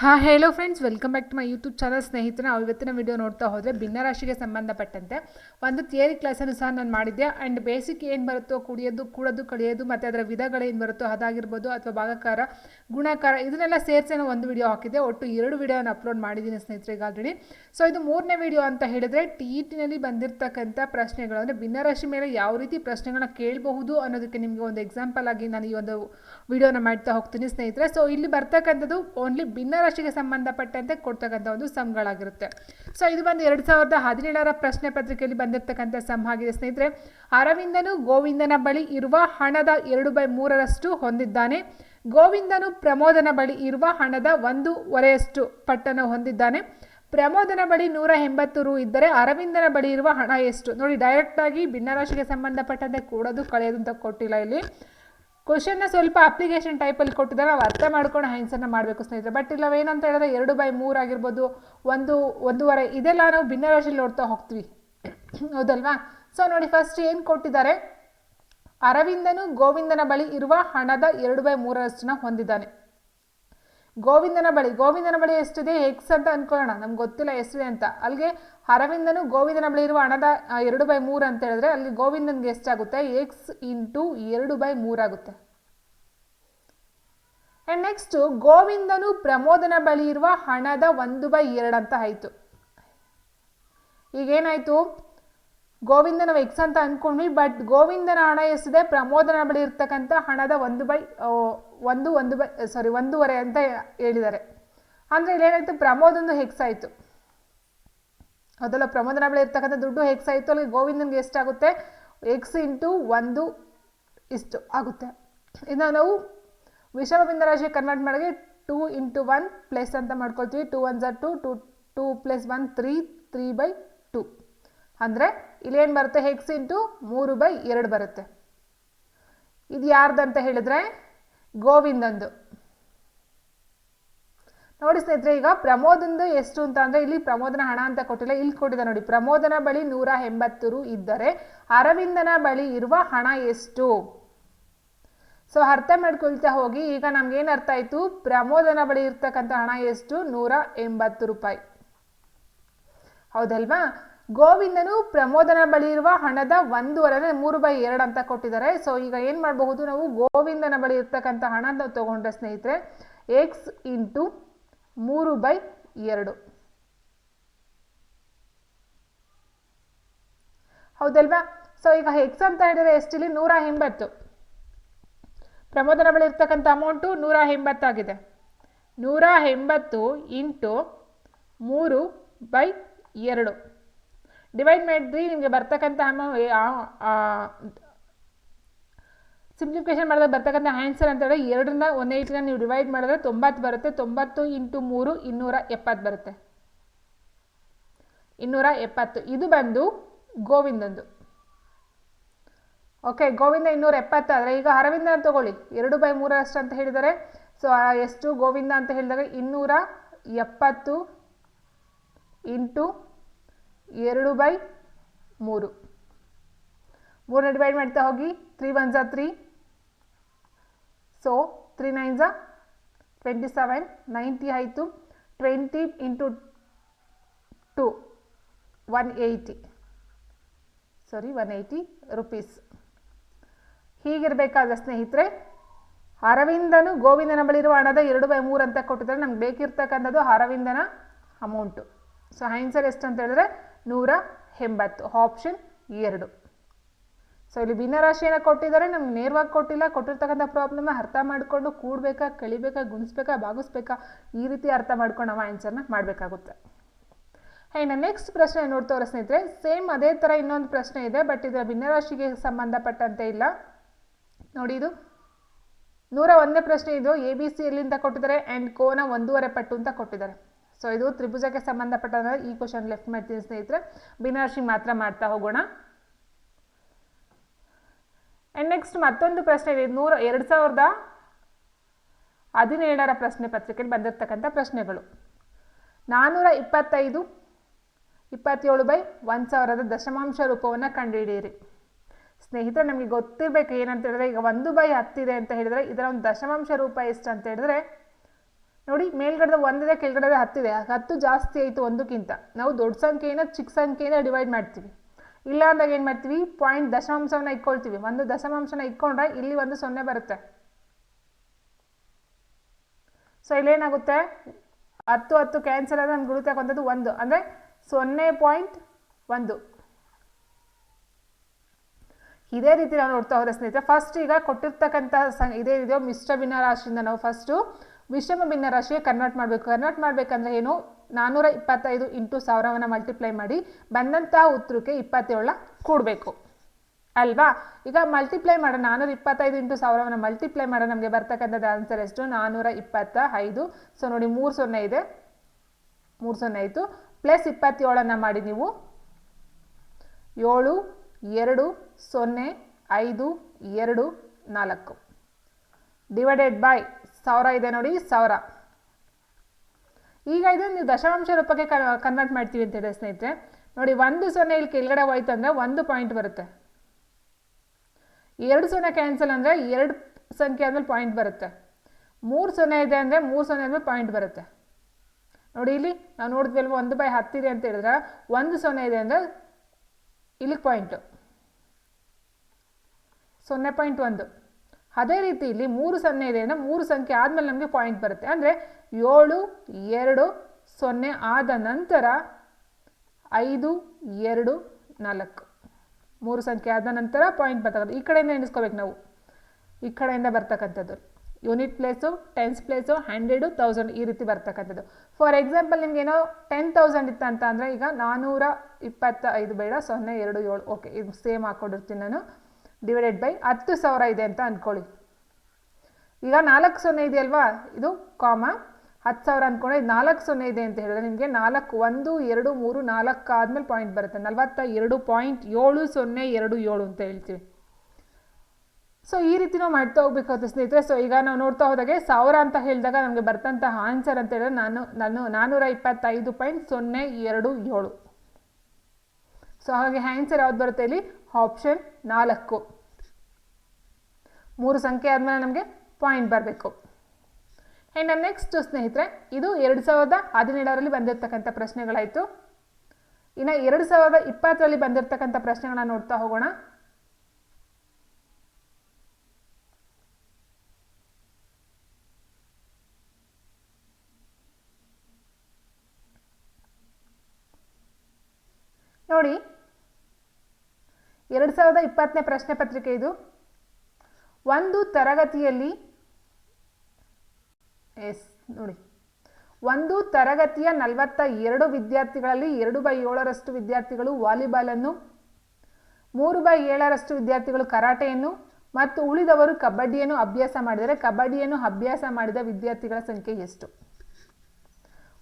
ಹಾಂ ಹೇಳೋ friends welcome back to my YouTube channel ಸ್ನೇಹಿತರೆ, ನಾವು ಇವತ್ತಿನ ವಿಡಿಯೋ ನೋಡ್ತಾ ಹೋದರೆ ಭಿನ್ನರಾಶಿಗೆ ಸಂಬಂಧಪಟ್ಟಂತೆ ಒಂದು ಥಿಯರಿ ಕ್ಲಾಸನ್ನು ಸಹ ನಾನು ಮಾಡಿದ್ದೆ. ಆ್ಯಂಡ್ ಬೇಸಿಕ್ ಏನು ಬರುತ್ತೋ ಕುಡಿಯೋದು ಕೂಡೋದು, ಕಳಿಯೋದು, ಮತ್ತು ಅದರ ವಿಧಗಳೇನು ಬರುತ್ತೋ ಅದಾಗಿರ್ಬೋದು ಅಥವಾ ಭಾಗಕಾರ, ಗುಣಾಕಾರ, ಇದನ್ನೆಲ್ಲ ಸೇರಿಸಿ ನಾನು ಒಂದು ವಿಡಿಯೋ ಹಾಕಿದ್ದೆ. ಒಟ್ಟು ಎರಡು ವಿಡಿಯೋನ ಅಪ್ಲೋಡ್ ಮಾಡಿದ್ದೀನಿ ಸ್ನೇಹಿತರಿಗೆ ಆಲ್ರೆಡಿ ಸೊ ಇದು ಮೂರನೇ ವಿಡಿಯೋ ಅಂತ ಹೇಳಿದರೆ ಟಿ ಇ ಟಿನಲ್ಲಿ ಬಂದಿರತಕ್ಕಂಥ ಪ್ರಶ್ನೆಗಳು. ಅಂದರೆ ಭಿನ್ನರಾಶಿ ಮೇಲೆ ಯಾವ ರೀತಿ ಪ್ರಶ್ನೆಗಳನ್ನ ಕೇಳಬಹುದು ಅನ್ನೋದಕ್ಕೆ ನಿಮಗೆ ಒಂದು ಎಕ್ಸಾಂಪಲ್ ಆಗಿ ನಾನು ಈ ಒಂದು ವಿಡಿಯೋನ ಮಾಡ್ತಾ ಹೋಗ್ತೀನಿ ಸ್ನೇಹಿತರೆ. ಸೊ ಇಲ್ಲಿ ಬರ್ತಕ್ಕಂಥದ್ದು ಓನ್ಲಿ ಭಿನ್ನರಾಶಿಗೆ ಸಂಬಂಧಪಟ್ಟಂತೆ ಕೊಡ್ತಕ್ಕಂಥ ಒಂದು ಸಂಘಗಳಾಗಿರುತ್ತೆ. ಸೊ ಇದು ಬಂದು ಎರಡು ಸಾವಿರದ ಹದಿನೇಳರ ಪ್ರಶ್ನೆ ಪತ್ರಿಕೆಯಲ್ಲಿ ಬಂದಿರತಕ್ಕಂಥ ಸಂಘ ಆಗಿದೆ. ಸ್ನೇಹಿತರೆ, ಅರವಿಂದನು ಗೋವಿಂದನ ಬಳಿ ಇರುವ ಹಣದ ಎರಡು ಬೈ ಮೂರರಷ್ಟು ಹೊಂದಿದ್ದಾನೆ. ಗೋವಿಂದನು ಪ್ರಮೋದನ ಬಳಿ ಇರುವ ಹಣದ ಒಂದು ವರೆಯಷ್ಟು ಪಟ್ಟನ್ನು ಹೊಂದಿದ್ದಾನೆ. ಪ್ರಮೋದನ ಬಳಿ ನೂರ ಎಂಬತ್ತು ರು ಇದ್ದರೆ ಅರವಿಂದನ ಬಳಿ ಇರುವ ಹಣ ಎಷ್ಟು? ನೋಡಿ ಡೈರೆಕ್ಟಾಗಿ ಭಿನ್ನರಾಶಿಗೆ ಸಂಬಂಧಪಟ್ಟಂತೆ ಕೂಡೋದು ಕಳೆಯೋದು ಅಂತ ಕೊಟ್ಟಿಲ್ಲ ಇಲ್ಲಿ. ಕ್ವಶನ್ನ ಸ್ವಲ್ಪ ಅಪ್ಲಿಕೇಶನ್ ಟೈಪಲ್ಲಿ ಕೊಟ್ಟಿದ್ದಾರೆ. ನಾವು ಅರ್ಥ ಮಾಡ್ಕೊಂಡು ಆನ್ಸರ್ನ ಮಾಡಬೇಕು ಸ್ನೇಹಿತರೆ. ಬಟ್ ಇಲ್ಲ ಏನಂತ ಹೇಳಿದ್ರೆ ಎರಡು ಬೈ ಮೂರು ಆಗಿರ್ಬೋದು, ಒಂದು, ಒಂದೂವರೆ, ಇದೆಲ್ಲ ನಾವು ಭಿನ್ನರಾಶಿಯಲ್ಲಿ ನೋಡ್ತಾ ಹೋಗ್ತೀವಿ. ಹೌದಲ್ವಾ? ಸೊ ನೋಡಿ ಫಸ್ಟ್ ಏನು ಕೊಟ್ಟಿದ್ದಾರೆ? ಅರವಿಂದನು ಗೋವಿಂದನ ಬಳಿ ಇರುವ ಹಣದ ಎರಡು ಬೈ ಮೂರರಷ್ಟನ್ನ ಹೊಂದಿದ್ದಾನೆ. ಗೋವಿಂದನ ಬಳಿ ಗೋವಿಂದನ ಬಳಿ ಎಷ್ಟಿದೆ? ಎಕ್ಸ್ ಅಂತ ಅನ್ಕೊಳ್ಳೋಣ. ನಮ್ಗೆ ಗೊತ್ತಿಲ್ಲ, ಎಷ್ಟಿದೆ ಅಂತ. ಅಲ್ಲಿಗೆ ಅರವಿಂದನು ಗೋವಿಂದನ ಬಳಿ ಇರುವ ಹಣದ ಎರಡು ಬೈ ಮೂರು ಅಂತ ಹೇಳಿದ್ರೆ ಅಲ್ಲಿ ಗೋವಿಂದನ್ಗೆ ಎಷ್ಟಾಗುತ್ತೆ? ಎಕ್ಸ್ ಇಂಟು ಎರಡು ಬೈ ಮೂರಾಗುತ್ತೆ ಆ್ಯಂಡ್ ನೆಕ್ಸ್ಟು ಗೋವಿಂದನು ಪ್ರಮೋದನ ಬಳಿ ಇರುವ ಹಣದ ಒಂದು ಬೈ ಎರಡು ಅಂತ ಆಯಿತು. ಈಗೇನಾಯಿತು? ಗೋವಿಂದ ನಾವು ಎಕ್ಸ್ ಅಂತ ಅಂದ್ಕೊಂಡ್ವಿ ಬಟ್ ಗೋವಿಂದನ ಹಣ ಎಷ್ಟಿದೆ? ಪ್ರಮೋದನ ಬಳಿ ಇರ್ತಕ್ಕಂಥ ಹಣದ ಒಂದು ಬೈ ಒಂದು ಒಂದು ಬೈ ಸಾರಿ ಒಂದೂವರೆ ಅಂತ ಹೇಳಿದ್ದಾರೆ. ಅಂದರೆ ಇಲ್ಲೇನಾಯಿತು? ಪ್ರಮೋದೊಂದು ಹೆಕ್ಸ್ ಆಯಿತು. ಅದಲ್ಲ ಪ್ರಮೋದನ ಬಳಿ ಇರ್ತಕ್ಕಂಥ ದುಡ್ಡು ಎಕ್ಸ್ ಆಯಿತು, ಅಲ್ಲಿ ಗೋವಿಂದನ್ಗೆ ಎಷ್ಟಾಗುತ್ತೆ? ಎಕ್ಸ್ ಇಂಟು ಒಂದು ಇಷ್ಟು ಆಗುತ್ತೆ. ಇನ್ನು ನಾವು ವಿಷಮ ಬಿಂದರಾಶಿ ಕನ್ವರ್ಟ್ ಮಾಡಿ ಟೂ ಇಂಟು ಒನ್ ಪ್ಲಸ್ ಅಂತ ಮಾಡ್ಕೊಳ್ತೀವಿ. Two one ಝರ್ two two, two plus one three three by two. ಅಂದರೆ ಇಲ್ಲೇನು ಬರುತ್ತೆ? ಎಕ್ಸ್ ಇಂಟು ಮೂರು ಬೈ ಎರಡು ಬರುತ್ತೆ. ಇದು ಯಾರ್ದಂತ ಹೇಳಿದ್ರೆ ಗೋವಿಂದಂದು. ನೋಡಿ ಸ್ನೇಹಿತರೆ, ಈಗ ಪ್ರಮೋದಂದು ಎಷ್ಟು ಅಂತ ಅಂದರೆ ಇಲ್ಲಿ ಪ್ರಮೋದನ ಹಣ ಅಂತ ಕೊಟ್ಟಿಲ್ಲ, ಇಲ್ಲಿ ಕೊಟ್ಟಿದೆ ನೋಡಿ. ಪ್ರಮೋದನ ಬಳಿ ನೂರ ಎಂಬತ್ತು ರು ಇದ್ದರೆ ಅರವಿಂದನ ಬಳಿ ಇರುವ ಹಣ ಎಷ್ಟು? ಸೊ ಅರ್ಥ ಮಾಡ್ಕೊಳ್ತಾ ಹೋಗಿ. ಈಗ ನಮ್ಗೇನು ಅರ್ಥ ಆಯಿತು? ಪ್ರಮೋದನ ಬಳಿ ಇರ್ತಕ್ಕಂಥ ಹಣ ಎಷ್ಟು? ನೂರ ಎಂಬತ್ತು ರೂಪಾಯಿ. ಹೌದಲ್ವಾ? ಗೋವಿಂದನು ಪ್ರಮೋದನ ಬಳಿ ಇರುವ ಹಣದ ಒಂದೂವರೆ ಅಂದ್ರೆ ಮೂರು ಬೈ ಎರಡು ಅಂತ ಕೊಟ್ಟಿದ್ದಾರೆ. ಸೊ ಈಗ ಏನು ಮಾಡಬಹುದು ನಾವು? ಗೋವಿಂದನ ಬಳಿ ಇರ್ತಕ್ಕಂಥ ಹಣ ತಗೊಂಡ್ರೆ ಸ್ನೇಹಿತರೆ ಎಕ್ಸ್ ಇಂಟು ಮೂರು ಬೈ ಎರಡು. ಹೌದಲ್ವಾ? ಸೊ ಈಗ ಎಕ್ಸ್ ಅಂತ ಹೇಳಿದ್ರೆ ಎಷ್ಟಿಲಿ ನೂರ ಎಂಬತ್ತು. ಪ್ರಮೋದನ ಬಳಿ ಇರ್ತಕ್ಕಂಥ ಅಮೌಂಟು ನೂರ ಎಂಬತ್ತಾಗಿದೆ ನೂರ ಎಂಬತ್ತು ಇಂಟು ಮೂರು ಬೈ ಎರಡು. ಡಿವೈಡ್ ಮಾಡಿದ್ರಿ ನಿಮಗೆ ಬರ್ತಕ್ಕಂಥ ಅಮೌ ಸಿಂಪ್ಲಿಫಿಕೇಶನ್ ಮಾಡಿದಾಗ ಬರ್ತಕ್ಕಂಥ ಆನ್ಸರ್ ಅಂತ ಹೇಳಿದ್ರೆ ಎರಡರಿಂದ ಒನ್ ಏಯ್ಟಿನ ನೀವು ಡಿವೈಡ್ ಮಾಡಿದ್ರೆ ತೊಂಬತ್ತು ಬರುತ್ತೆ. ತೊಂಬತ್ತು ಇಂಟು ಮೂರು ಇನ್ನೂರ ಎಪ್ಪತ್ತು ಬರುತ್ತೆ. ಇನ್ನೂರ ಎಪ್ಪತ್ತು. ಇದು ಬಂದು ಗೋವಿಂದಂದು ಓಕೆ ಗೋವಿಂದ ಇನ್ನೂರ ಎಪ್ಪತ್ತು ಆದರೆ ಈಗ ಅರವಿಂದ ತಗೊಳ್ಳಿ. ಎರಡು ಬೈ ಮೂರರಷ್ಟು ಅಂತ ಹೇಳಿದ್ದಾರೆ. ಸೊ ಎಷ್ಟು ಗೋವಿಂದ ಅಂತ ಹೇಳಿದಾಗ ಇನ್ನೂರ ಎಪ್ಪತ್ತು ಇಂಟು ಎರಡು ಬೈ ಮೂರು. ಮೂರನ್ನ ಡಿವೈಡ್ ಮಾಡ್ತಾ ಹೋಗಿ ತ್ರೀ ಒನ್ ಝಾ ತ್ರೀ ಸೊ ತ್ರೀ ನೈನ್ ಝಾ ಟ್ವೆಂಟಿ ಸೆವೆನ್ ನೈಂಟಿ ಆಯಿತು twenty into two one eighty sorry one eighty rupees ಹೀಗಿರಬೇಕಾದ ಸ್ನೇಹಿತರೆ, ಅರವಿಂದನು ಗೋವಿಂದನ ಬಳಿರುವ ಹಣದ ಎರಡು ಬೈ ಮೂರು ಅಂತ ಕೊಟ್ಟಿದ್ದಾರೆ. ನಮ್ಗೆ ಬೇಕಿರ್ತಕ್ಕಂಥದ್ದು ಅರವಿಂದನ ಅಮೌಂಟು ಸೊ ಆನ್ಸರ್ ಎಷ್ಟು ಅಂತ ಹೇಳಿದ್ರೆ ನೂರ ಎಂಬತ್ತು. ಆಪ್ಷನ್ ಎರಡು. ಸೊ ಇಲ್ಲಿ ಭಿನ್ನರಾಶಿಯನ್ನು ಕೊಟ್ಟಿದ್ದಾರೆ. ನಮ್ಗೆ ನೇರವಾಗಿ ಕೊಟ್ಟಿಲ್ಲ. ಕೊಟ್ಟಿರ್ತಕ್ಕಂಥ ಪ್ರಾಬ್ಲಮ್ನ ಅರ್ಥ ಮಾಡಿಕೊಂಡು ಕೂಡಬೇಕಾ ಕಳಿಬೇಕಾ ಗುಣಿಸ್ಬೇಕಾ ಭಾಗಿಸ್ಬೇಕಾ ಈ ರೀತಿ ಅರ್ಥ ಮಾಡ್ಕೊಂಡು ನಾವು ಆನ್ಸರ್ನ ಮಾಡಬೇಕಾಗುತ್ತೆ. ಇನ್ನು ನೆಕ್ಸ್ಟ್ ಪ್ರಶ್ನೆ ನೋಡ್ತವ್ರೆ ಸ್ನೇಹಿತರೆ. ಸೇಮ್ ಅದೇ ಥರ ಇನ್ನೊಂದು ಪ್ರಶ್ನೆ ಇದೆ ಬಟ್ ಇದರ ಭಿನ್ನರಾಶಿಗೆ ಸಂಬಂಧಪಟ್ಟಂತೆ ಇಲ್ಲ. ನೋಡಿ ಇದು. ನೂರ ಒಂದನೇ ಪ್ರಶ್ನೆ ಇದು. ಎ ಬಿ ಸಿ ಎಲ್ಲಿಂದ ಕೊಟ್ಟಿದ್ದಾರೆ? ಆ್ಯಂಡ್ ಕೋನ ಒಂದೂವರೆ ಪಟ್ಟು ಅಂತ ಕೊಟ್ಟಿದ್ದಾರೆ. ಸೊ ಇದು ತ್ರಿಭುಜಕ್ಕೆ ಸಂಬಂಧಪಟ್ಟ ಈ ಕ್ವಶನ್ ಲೆಫ್ಟ್ ಮಾಡ್ತೀನಿ ಸ್ನೇಹಿತರೆ. ಭಿನ್ನರಾಶಿ ಮಾತ್ರ ಮಾಡ್ತಾ ಹೋಗೋಣ. ಆ್ಯಂಡ್ ನೆಕ್ಸ್ಟ್ ಮತ್ತೊಂದು ಪ್ರಶ್ನೆ ಇದೆ. ನೂರ, ಎರಡು ಸಾವಿರದ ಹದಿನೇಳರ ಪ್ರಶ್ನೆ ಪತ್ರಿಕೆಯಲ್ಲಿ ಬಂದಿರತಕ್ಕಂಥ ಪ್ರಶ್ನೆಗಳು. ನಾನ್ನೂರ ಇಪ್ಪತ್ತೈದು, ಇಪ್ಪತ್ತೇಳು ಬೈ ಒಂದು ಸಾವಿರದ ದಶಮಾಂಶ ರೂಪವನ್ನು ಕಂಡುಹಿಡಿಯಿರಿ. ಸ್ನೇಹಿತರೆ, ನಮಗೆ ಗೊತ್ತಿರಬೇಕು ಏನಂತ ಹೇಳಿದ್ರೆ, ಈಗ ಒಂದು ಬೈ ಹತ್ತಿದೆ ಅಂತ ಹೇಳಿದರೆ, ಇದರ ಒಂದು ದಶಮಾಂಶ ರೂಪ ಎಷ್ಟು ಅಂತ ಹೇಳಿದ್ರೆ, ನೋಡಿ, ಮೇಲ್ಗಡೆದ ಒಂದಿದೆ ಕೆಳಗಡೆದ ಹತ್ತಿದೆ ಹತ್ತು ಜಾಸ್ತಿ ಆಯಿತು ಒಂದಕ್ಕಿಂತ. ನಾವು ದೊಡ್ಡ ಸಂಖ್ಯೆಯನ್ನು ಚಿಕ್ಕ ಸಂಖ್ಯೆಯಿಂದ ಡಿವೈಡ್ ಮಾಡ್ತೀವಿ. ಇಲ್ಲ ಅಂದಾಗ ಏನು ಮಾಡ್ತೀವಿ? ಪಾಯಿಂಟ್ ದಶಮಾಂಶವನ್ನ ಇಟ್ಕೊಳ್ತೀವಿ. ಒಂದು ದಶಮಾಂಶನ ಇಟ್ಕೊಂಡ್ರೆ ಇಲ್ಲಿ ಒಂದು ಸೊನ್ನೆ ಬರುತ್ತೆ. ಸೊ ಇಲ್ಲೇನಾಗುತ್ತೆ? ಹತ್ತು ಹತ್ತು ಕ್ಯಾನ್ಸಲ್ ಆದರೆ ನಮ್ಗೆ ಗುರುತಾಗುವಂಥದ್ದು ಒಂದು. ಅಂದರೆ ಸೊನ್ನೆ ಪಾಯಿಂಟ್ ಒಂದು. ಇದೇ ರೀತಿ ನಾವು ನೋಡ್ತಾ ಹೋದ ಸ್ನೇಹಿತರೆ ಫಸ್ಟ್ ಈಗ ಕೊಟ್ಟಿರ್ತಕ್ಕಂಥ ಸಂ ಇದೇ ಇದೆಯೋ ಮಿಶ್ರ ಭಿನ್ನ ರಾಶಿಯಿಂದ ನಾವು ಫಸ್ಟು ವಿಷಮ ಭಿನ್ನ ರಾಶಿಗೆ ಕನ್ವರ್ಟ್ ಮಾಡಬೇಕು. ಕನ್ವರ್ಟ್ ಮಾಡಬೇಕಂದ್ರೆ ಏನು? ನಾನ್ನೂರ ಇಪ್ಪತ್ತೈದು ಇಂಟು ಸಾವಿರವನ್ನು ಮಲ್ಟಿಪ್ಲೈ ಮಾಡಿ ಬಂದಂಥ ಉತ್ತರಕ್ಕೆ ಇಪ್ಪತ್ತೇಳನ್ನ ಕೂಡಬೇಕು. ಅಲ್ವಾ? ಈಗ ಮಲ್ಟಿಪ್ಲೈ ಮಾಡೋ ನಾನ್ನೂರ ಇಪ್ಪತ್ತೈದು ಇಂಟು ಸಾವಿರವನ್ನು ಮಲ್ಟಿಪ್ಲೈ ಮಾಡೋ, ನಮಗೆ ಬರ್ತಕ್ಕಂಥದ್ದು ಆನ್ಸರ್ ಎಷ್ಟು? ನಾನ್ನೂರ ಇಪ್ಪತ್ತ ಐದು ಸೊ ನೋಡಿ, ಮೂರು ಸೊನ್ನೆ ಇದೆ. ಮೂರು ಸೊನ್ನೆ ಆಯಿತು. ಪ್ಲಸ್ ಇಪ್ಪತ್ತೇಳನ್ನು ಮಾಡಿ ನೀವು. ಏಳು, ಎರಡು, ಸೊನ್ನೆ, ಐದು, ಎರಡು, ನಾಲ್ಕು. ಡಿವೈಡೆಡ್ ಬೈ ಸಾವಿರ ಇದೆ ನೋಡಿ, ಸಾವಿರ. ಈಗ ಇದನ್ನು ನೀವು ದಶಮಾಂಶ ರೂಪಕ್ಕೆ ಕನ್ವರ್ಟ್ ಮಾಡ್ತೀವಿ ಅಂತ ಹೇಳಿದ್ರೆ ಸ್ನೇಹಿತರೆ. ನೋಡಿ, ಒಂದು ಸೊನ್ನೆ ಇಲ್ಲಿ ಕೆಳಗಡೆ ಹೋಯ್ತು ಅಂದರೆ ಒಂದು ಪಾಯಿಂಟ್ ಬರುತ್ತೆ. ಎರಡು ಸೊನ್ನೆ ಕ್ಯಾನ್ಸಲ್ ಅಂದರೆ ಎರಡು ಸಂಖ್ಯೆ ಆದಮೇಲೆ ಪಾಯಿಂಟ್ ಬರುತ್ತೆ. ಮೂರು ಸೊನ್ನೆ ಇದೆ ಅಂದರೆ ಮೂರು ಸೊನ್ನೆ ಆದಮೇಲೆ ಪಾಯಿಂಟ್ ಬರುತ್ತೆ. ನೋಡಿ, ಇಲ್ಲಿ ನಾವು ನೋಡಿದ್ವಲ್ವ ಒಂದು ಬೈ ಹತ್ತಿದೆ ಅಂತ ಹೇಳಿದ್ರೆ ಒಂದು ಸೊನ್ನೆ ಇದೆ ಅಂದರೆ ಇಲ್ಲಿ ಪಾಯಿಂಟ್ ಸೊನ್ನೆ ಪಾಯಿಂಟ್ ಒಂದು. ಅದೇ ರೀತಿ ಇಲ್ಲಿ ಮೂರು ಸೊನ್ನೆ ಇದೆ ಅಂದರೆ ಮೂರು ಸಂಖ್ಯೆ ಆದಮೇಲೆ ನಮಗೆ ಪಾಯಿಂಟ್ ಬರುತ್ತೆ. ಅಂದರೆ ಏಳು, ಎರಡು, ಸೊನ್ನೆ ಆದ ನಂತರ ಐದು, ಎರಡು, ನಾಲ್ಕು. ಮೂರು ಸಂಖ್ಯೆ ಆದ ನಂತರ ಪಾಯಿಂಟ್ ಬರ್ತಕ್ಕಂಥ ಈ ಕಡೆಯಿಂದ ಎಣಿಸ್ಕೋಬೇಕು ನಾವು. ಈ ಕಡೆಯಿಂದ ಬರ್ತಕ್ಕಂಥದ್ದು. Unit place tens place hundred thousand ಈ ರೀತಿ ಬರ್ತಕ್ಕಂಥದ್ದು. ಫಾರ್ ಎಕ್ಸಾಂಪಲ್ ನಿಮ್ಗೇನೋ ಟೆನ್ ತೌಸಂಡ್ ಇತ್ತು ಅಂತ ಅಂದರೆ ಈಗ ನಾನ್ನೂರ ಇಪ್ಪತ್ತ ಐದು ಬೇಡ, ಸೊನ್ನೆ, ಎರಡು, ಏಳು. ಓಕೆ ಇದು ಸೇಮ್ ಹಾಕ್ಕೊಂಡಿರ್ತೀನಿ ನಾನು. ಡಿವೈಡೆಡ್ ಬೈ ಹತ್ತು ಸಾವಿರ ಇದೆ ಅಂತ ಅಂದ್ಕೊಳ್ಳಿ ಈಗ ನಾಲ್ಕು ಸೊನ್ನೆ ಇದೆಯಲ್ವಾ? ಇದು ಕಾಮ ಹತ್ತು ಸಾವಿರ ಅಂದ್ಕೊಂಡ್ರೆ ಇದು ನಾಲ್ಕು ಸೊನ್ನೆ ಇದೆ ಅಂತ ಹೇಳಿದ್ರೆ ನಿಮಗೆ ನಾಲ್ಕು, ಒಂದು, ಎರಡು, ಮೂರು, ನಾಲ್ಕು ಆದಮೇಲೆ ಪಾಯಿಂಟ್ ಬರುತ್ತೆ. ನಲ್ವತ್ತ ಎರಡು ಪಾಯಿಂಟ್ ಏಳು ಸೊನ್ನೆ ಎರಡು ಏಳು ಅಂತ ಹೇಳ್ತೀವಿ. ಸೊ ಈ ರೀತಿ ನಾವು ಮಾಡ್ತಾ ಹೋಗ್ಬೇಕಾಗುತ್ತೆ ಸ್ನೇಹಿತರೆ. ಸೊ ಈಗ ನಾವು ನೋಡ್ತಾ ಹೋದಾಗೆ ಸಾವಿರ ಅಂತ ಹೇಳಿದಾಗ ನಮಗೆ ಬರ್ತಂತಹ ಆನ್ಸರ್ ಅಂತ ಹೇಳಿದ್ರೆ ನಾನು ನಾನು ನಾನ್ನೂರ ಇಪ್ಪತ್ತೈದು ಪಾಯಿಂಟ್ ಸೊನ್ನೆ ಎರಡು ಏಳು. ಸೊ ಹಾಗೆ ಆನ್ಸರ್ ಯಾವ್ದು ಬರುತ್ತೆ ಇಲ್ಲಿ? ಆಪ್ಷನ್ ನಾಲ್ಕು. ಮೂರು ಸಂಖ್ಯೆ ಆದಮೇಲೆ ನಮಗೆ ಪಾಯಿಂಟ್ ಬರಬೇಕು. ಆ್ಯಂಡ್ ನೆಕ್ಸ್ಟ್ ಸ್ನೇಹಿತರೆ, ಇದು ಎರಡು ಸಾವಿರದ ಹದಿನೇಳರಲ್ಲಿ ಬಂದಿರತಕ್ಕಂಥ ಪ್ರಶ್ನೆಗಳಾಯಿತು. ಇನ್ನು ಎರಡು ಸಾವಿರದ ಇಪ್ಪತ್ತರಲ್ಲಿ ಬಂದಿರತಕ್ಕಂಥ ಪ್ರಶ್ನೆಗಳನ್ನ ನೋಡ್ತಾ ಹೋಗೋಣ. ನೋಡಿ, ಎರಡು ಸಾವಿರದ ಇಪ್ಪತ್ತನೇ ಪ್ರಶ್ನೆ ಪತ್ರಿಕೆ ಇದು. ಒಂದು ತರಗತಿಯಲ್ಲಿ ಎಸ್, ನೋಡಿ. ಒಂದು ತರಗತಿಯ ನಲವತ್ತ ಎರಡು ವಿದ್ಯಾರ್ಥಿಗಳಲ್ಲಿ ಎರಡು ಬೈ ಏಳರಷ್ಟು ವಿದ್ಯಾರ್ಥಿಗಳು ವಾಲಿಬಾಲನ್ನು, ಮೂರು ಬೈ ಏಳರಷ್ಟು ವಿದ್ಯಾರ್ಥಿಗಳು ಕರಾಟೆಯನ್ನು, ಮತ್ತು ಉಳಿದವರು ಕಬಡ್ಡಿಯನ್ನು ಅಭ್ಯಾಸ ಮಾಡಿದರೆ ಕಬಡ್ಡಿಯನ್ನು ಅಭ್ಯಾಸ ಮಾಡಿದ ವಿದ್ಯಾರ್ಥಿಗಳ ಸಂಖ್ಯೆ ಎಷ್ಟು?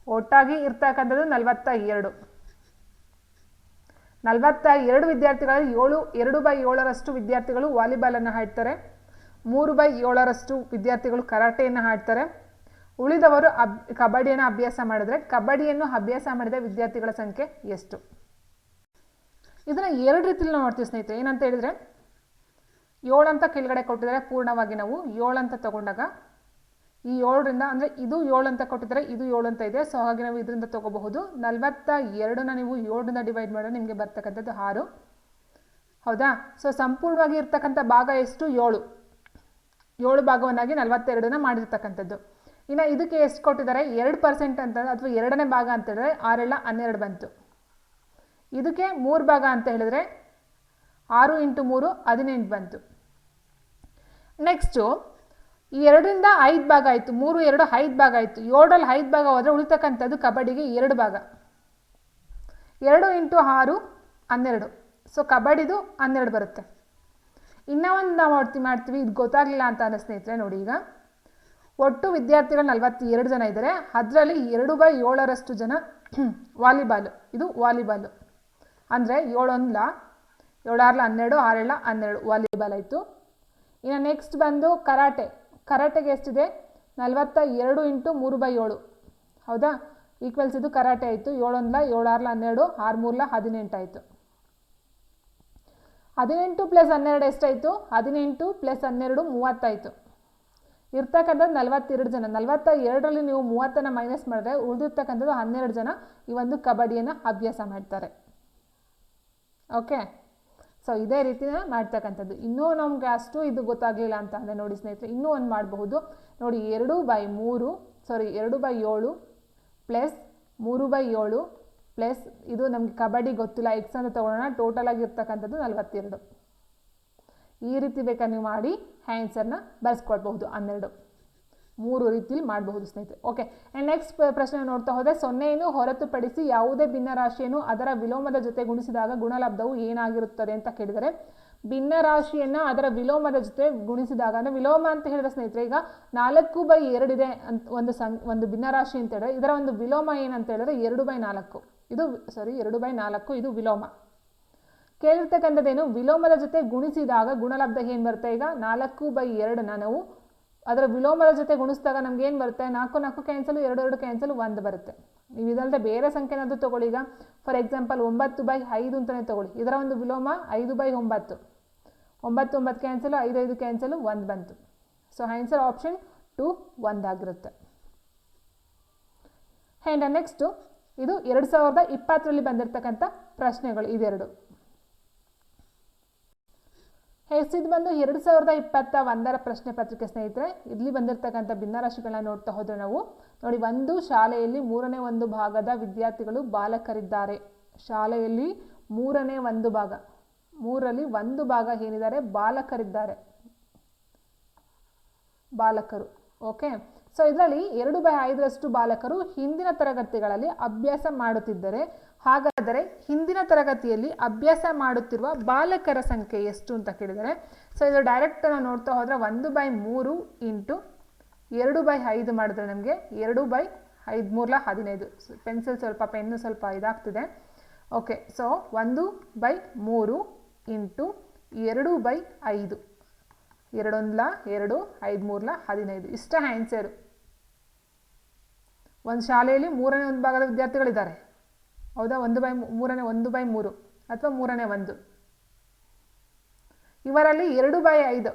ಒಟ್ಟಾಗಿ ಇರ್ತಕ್ಕಂಥದ್ದು ನಲವತ್ತ ಎರಡು ನಲವತ್ತ ಎರಡು ವಿದ್ಯಾರ್ಥಿಗಳಲ್ಲಿ ಏಳು, ಎರಡು ಬೈ ಏಳರಷ್ಟು ವಿದ್ಯಾರ್ಥಿಗಳು ವಾಲಿಬಾಲನ್ನು ಆಡ್ತಾರೆ, ಮೂರು ಬೈ ಏಳರಷ್ಟು ವಿದ್ಯಾರ್ಥಿಗಳು ಕರಾಟೆಯನ್ನು ಆಡ್ತಾರೆ ಉಳಿದವರು ಅಬ್ ಕಬಡ್ಡಿಯನ್ನು ಅಭ್ಯಾಸ ಮಾಡಿದ್ರೆ ಕಬಡ್ಡಿಯನ್ನು ಅಭ್ಯಾಸ ಮಾಡಿದ ವಿದ್ಯಾರ್ಥಿಗಳ ಸಂಖ್ಯೆ ಎಷ್ಟು? ಇದನ್ನು ಎರಡು ರೀತಿಯಲ್ಲಿ ನಾವು ನೋಡ್ತೀವಿ ಸ್ನೇಹಿತರೆ. ಏನಂತ ಹೇಳಿದರೆ ಏಳು ಅಂತ ಕೆಳಗಡೆ ಕೊಟ್ಟಿದ್ದಾರೆ, ಪೂರ್ಣವಾಗಿ ನಾವು ಏಳು ಅಂತ ತಗೊಂಡಾಗ, ಈ ಏಳರಿಂದ ಅಂದರೆ ಇದು ಏಳು ಅಂತ ಕೊಟ್ಟಿದ್ದಾರೆ, ಇದು ಏಳು ಅಂತ ಇದೆ. ಸೊ ಹಾಗೆ ನಾವು ಇದರಿಂದ ತಗೋಬಹುದು. ನಲವತ್ತ ಎರಡನ್ನ ನೀವು ಏಳರಿಂದ ಡಿವೈಡ್ ಮಾಡಿದ್ರೆ ನಿಮಗೆ ಬರ್ತಕ್ಕಂಥದ್ದು ಆರು. ಹೌದಾ? ಸೊ ಸಂಪೂರ್ಣವಾಗಿ ಇರ್ತಕ್ಕಂಥ ಭಾಗ ಎಷ್ಟು? ಏಳು. ಏಳು ಭಾಗವನ್ನಾಗಿ ನಲವತ್ತೆರಡನ್ನ ಮಾಡಿರ್ತಕ್ಕಂಥದ್ದು. ಇನ್ನು ಇದಕ್ಕೆ ಎಷ್ಟು ಕೊಟ್ಟಿದ್ದಾರೆ? ಎರಡು ಪರ್ಸೆಂಟ್ ಅಂತ, ಅಥವಾ ಎರಡನೇ ಭಾಗ ಅಂತ ಹೇಳಿದ್ರೆ ಆರೆಲ್ಲ ಹನ್ನೆರಡು ಬಂತು. ಇದಕ್ಕೆ ಮೂರು ಭಾಗ ಅಂತ ಹೇಳಿದ್ರೆ ಆರು ಇಂಟು ಮೂರು ಹದಿನೆಂಟು ಬಂತು. ನೆಕ್ಸ್ಟು ಈ ಎರಡರಿಂದ ಐದು ಭಾಗ ಆಯಿತು. ಮೂರು, ಎರಡು, ಐದು ಭಾಗ ಆಯಿತು. ಏಳರಲ್ಲಿ ಐದು ಭಾಗ ಹೋದರೆ ಉಳಿತಕ್ಕಂಥದ್ದು ಕಬಡ್ಡಿಗೆ ಎರಡು ಭಾಗ. ಎರಡು ಇಂಟು ಆರು ಹನ್ನೆರಡು. ಸೊ ಕಬಡ್ಡಿದು ಹನ್ನೆರಡು ಬರುತ್ತೆ. ಇನ್ನೂ ಒಂದು ನಾವು ಮಾಡ್ತೀವಿ ಮಾಡ್ತೀವಿ. ಇದು ಗೊತ್ತಾಗಲಿಲ್ಲ ಅಂತ ಅನ್ನೋ ಸ್ನೇಹಿತರೆ, ನೋಡಿ ಈಗ. ಒಟ್ಟು ವಿದ್ಯಾರ್ಥಿಗಳು ನಲವತ್ತೆರಡು ಜನ ಇದ್ದಾರೆ. ಅದರಲ್ಲಿ ಎರಡು ಬೈ ಏಳರಷ್ಟು ಜನ ವಾಲಿಬಾಲ್, ಇದು ವಾಲಿಬಾಲ್. ಅಂದರೆ ಏಳೊಂದ್ಲ, ಏಳಾರ್ಲ ಹನ್ನೆರಡು ಆರೇಳ ಹನ್ನೆರಡು ವಾಲಿಬಾಲ್ ಆಯಿತು. ಇನ್ನು ನೆಕ್ಸ್ಟ್ ಬಂದು ಕರಾಟೆ. ಕರಾಟೆಗೆ ಎಷ್ಟಿದೆ? ನಲವತ್ತ ಎರಡು ಇಂಟು ಮೂರು ಬೈ ಏಳು. ಹೌದಾ? ಈಕ್ವಲ್ಸ್ ಇದು ಕರಾಟೆ ಆಯಿತು. ಏಳೊಂದ್ಲ, ಏಳಾರ್ಲ ಹನ್ನೆರಡು ಆರು ಮೂರ್ಲ ಹದಿನೆಂಟು ಆಯಿತು. ಹದಿನೆಂಟು ಪ್ಲಸ್ ಹನ್ನೆರಡು ಎಷ್ಟಾಯಿತು? ಹದಿನೆಂಟು ಪ್ಲಸ್ ಹನ್ನೆರಡು ಮೂವತ್ತಾಯಿತು. ಇರ್ತಕ್ಕಂಥದ್ದು ನಲವತ್ತೆರಡು ಜನ. ನಲವತ್ತ ಎರಡರಲ್ಲಿ ನೀವು ಮೂವತ್ತನ್ನು ಮೈನಸ್ ಮಾಡಿದ್ರೆ ಉಳಿದಿರ್ತಕ್ಕಂಥದ್ದು ಹನ್ನೆರಡು ಜನ ಈ ಒಂದು ಕಬಡ್ಡಿಯನ್ನು ಅಭ್ಯಾಸ ಮಾಡ್ತಾರೆ. ಓಕೆ ಸೊ ಇದೇ ರೀತಿನ ಮಾಡ್ತಕ್ಕಂಥದ್ದು. ಇನ್ನೂ ನಮಗೆ ಅಷ್ಟು ಇದು ಗೊತ್ತಾಗಲಿಲ್ಲ ಅಂತ ಅಂದರೆ ನೋಡಿ ಸ್ನೇಹಿತರೆ, ಇನ್ನೂ ಒಂದು ಮಾಡಬಹುದು. ನೋಡಿ, ಎರಡು ಬೈ ಮೂರು ಸಾರಿ ಎರಡು ಬೈ ಏಳು ಪ್ಲಸ್ ಮೂರು ಬೈ ಏಳು ಪ್ಲಸ್ ಇದು ನಮಗೆ ಕಬಡ್ಡಿ ಗೊತ್ತಿಲ್ಲ. ಎಕ್ಸ್ ಅಂತ ತೊಗೊಳ್ಳೋಣ ಟೋಟಲ್ ಆಗಿರ್ತಕ್ಕಂಥದ್ದು ನಲವತ್ತೆರಡು. ಈ ರೀತಿ ಬೇಕಾದ್ರೆ ನೀವು ಮಾಡಿ ಆನ್ಸರ್ನ ಬರೆಸ್ಕೊಳ್ಬಹುದು ಹನ್ನೆರಡು. ಮೂರು ರೀತಿಲಿ ಮಾಡಬಹುದು ಸ್ನೇಹಿತರೆ. ಓಕೆ ಆ್ಯಂಡ್ ನೆಕ್ಸ್ಟ್ ಪ್ರಶ್ನೆ ನೋಡ್ತಾ ಹೋದರೆ, ಸೊನ್ನೆಯನ್ನು ಹೊರತುಪಡಿಸಿ ಯಾವುದೇ ಭಿನ್ನರಾಶಿಯನ್ನು ಅದರ ವಿಲೋಮದ ಜೊತೆ ಗುಣಿಸಿದಾಗ ಗುಣಲಬ್ಧವು ಏನಾಗಿರುತ್ತದೆ ಅಂತ ಕೇಳಿದರೆ, ಭಿನ್ನರಾಶಿಯನ್ನು ಅದರ ವಿಲೋಮದ ಜೊತೆ ಗುಣಿಸಿದಾಗ, ಅಂದರೆ ವಿಲೋಮ ಅಂತ ಹೇಳಿದ್ರೆ ಸ್ನೇಹಿತರೆ, ಈಗ ನಾಲ್ಕು ಬೈ ಎರಡಿದೆ ಅಂತ ಒಂದು ಸಂ, ಒಂದು ಭಿನ್ನರಾಶಿ ಅಂತ ಹೇಳಿದ್ರೆ, ಇದರ ಒಂದು ವಿಲೋಮ ಏನಂತ ಹೇಳಿದ್ರೆ ಎರಡು ಬೈ ನಾಲ್ಕು. ಇದು ಸಾರಿ ಎರಡು ಬೈ ನಾಲ್ಕು, ಇದು ವಿಲೋಮ. ಕೇಳಿರ್ತಕ್ಕಂಥದ್ದೇನು? ವಿಲೋಮದ ಜೊತೆ ಗುಣಿಸಿದಾಗ ಗುಣಲಬ್ಧ ಏನು ಬರುತ್ತೆ? ಈಗ ನಾಲ್ಕು ಬೈ ಎರಡು ನಾವು ಅದರ ವಿಲೋಮದ ಜೊತೆ ಗುಣಿಸಿದಾಗ ನಮ್ಗೆ ಏನು ಬರುತ್ತೆ? ನಾಲ್ಕು ನಾಲ್ಕು ಕ್ಯಾನ್ಸಲ್ ಎರಡು ಎರಡು ಕ್ಯಾನ್ಸಲ್ ಒಂದು ಬರುತ್ತೆ. ನೀವು ಇದಲ್ಲದೆ ಬೇರೆ ಸಂಖ್ಯೆನಾದರೂ ತಗೊಳ್ಳಿ. ಈಗ ಫಾರ್ ಎಕ್ಸಾಂಪಲ್ ಒಂಬತ್ತು ಬೈ ಐದು ಅಂತಲೇ ತಗೊಳ್ಳಿ. ಇದರ ಒಂದು ವಿಲೋಮ ಐದು ಬೈ ಒಂಬತ್ತು. ಒಂಬತ್ತು ಒಂಬತ್ತು ಕ್ಯಾನ್ಸಲು ಐದು ಐದು ಕ್ಯಾನ್ಸಲು ಒಂದು ಬಂತು. ಸೊ ಆನ್ಸರ್ ಆಪ್ಷನ್ ಟು ಒಂದಾಗಿರುತ್ತೆ ಆ್ಯಂಡ್ ನೆಕ್ಸ್ಟು ಇದು ಎರಡು ಸಾವಿರದ ಇಪ್ಪತ್ತರಲ್ಲಿ ಬಂದಿರತಕ್ಕಂಥ ಪ್ರಶ್ನೆಗಳು ಇದೆರಡು. ಎಸ್ ಇದು ಬಂದು ಎರಡು ಸಾವಿರದ ಇಪ್ಪತ್ತ ಒಂದರ ಪ್ರಶ್ನೆ ಪತ್ರಿಕೆ ಸ್ನೇಹಿತರೆ, ಇಲ್ಲಿ ಬಂದಿರತಕ್ಕಂಥ ಭಿನ್ನರಾಶಿಗಳನ್ನ ನೋಡ್ತಾ ಹೋದರೆ ನಾವು, ನೋಡಿ ಒಂದು ಶಾಲೆಯಲ್ಲಿ ಮೂರನೇ ಒಂದು ಭಾಗದ ವಿದ್ಯಾರ್ಥಿಗಳು ಬಾಲಕರಿದ್ದಾರೆ. ಶಾಲೆಯಲ್ಲಿ ಮೂರನೇ ಒಂದು ಭಾಗ, ಮೂರಲ್ಲಿ ಒಂದು ಭಾಗ ಏನಿದ್ದಾರೆ? ಬಾಲಕರಿದ್ದಾರೆ. ಬಾಲಕರು, ಓಕೆ? ಸೊ ಇದರಲ್ಲಿ ಎರಡು ಬೈ ಐದರಷ್ಟು ಬಾಲಕರು ಹಿಂದಿನ ತರಗತಿಗಳಲ್ಲಿ ಅಭ್ಯಾಸ ಮಾಡುತ್ತಿದ್ದರೆ ಹಾಗಾದರೆ ಹಿಂದಿನ ತರಗತಿಯಲ್ಲಿ ಅಭ್ಯಾಸ ಮಾಡುತ್ತಿರುವ ಬಾಲಕರ ಸಂಖ್ಯೆ ಎಷ್ಟು ಅಂತ ಕೇಳಿದರೆ ಸೊ ಇದು ಡೈರೆಕ್ಟ್ ನಾವು ನೋಡ್ತಾ ಹೋದರೆ ಒಂದು ಬೈ ಮೂರು ಇಂಟು ಎರಡು ಬೈ ಐದು ಮಾಡಿದ್ರೆ ನಮಗೆ ಎರಡು ಬೈ ಐದು ಮೂರ್ಲ ಹದಿನೈದು ಪೆನ್ಸಿಲ್ ಸ್ವಲ್ಪ ಪೆನ್ನು ಸ್ವಲ್ಪ ಇದಾಗ್ತಿದೆ. ಓಕೆ ಸೊ ಒಂದು ಬೈ ಮೂರು ಇಂಟು ಎರಡು ಬೈ ಐದು. ಎರಡೊಂದ್ಲ ಎರಡು ಐದು ಮೂರ್ಲ ಹದಿನೈದು. ಇಷ್ಟ ಆನ್ಸರು ಒಂದು ಶಾಲೆಯಲ್ಲಿ ಮೂರನೇ ಒಂದು ಭಾಗದ ವಿದ್ಯಾರ್ಥಿಗಳಿದ್ದಾರೆ. ಹೌದಾ? ಒಂದು ಬೈ ಮೂರನೇ ಒಂದು ಬೈ ಮೂರು ಅಥವಾ ಮೂರನೇ ಒಂದು. ಇವರಲ್ಲಿ ಎರಡು ಬೈ ಐದು,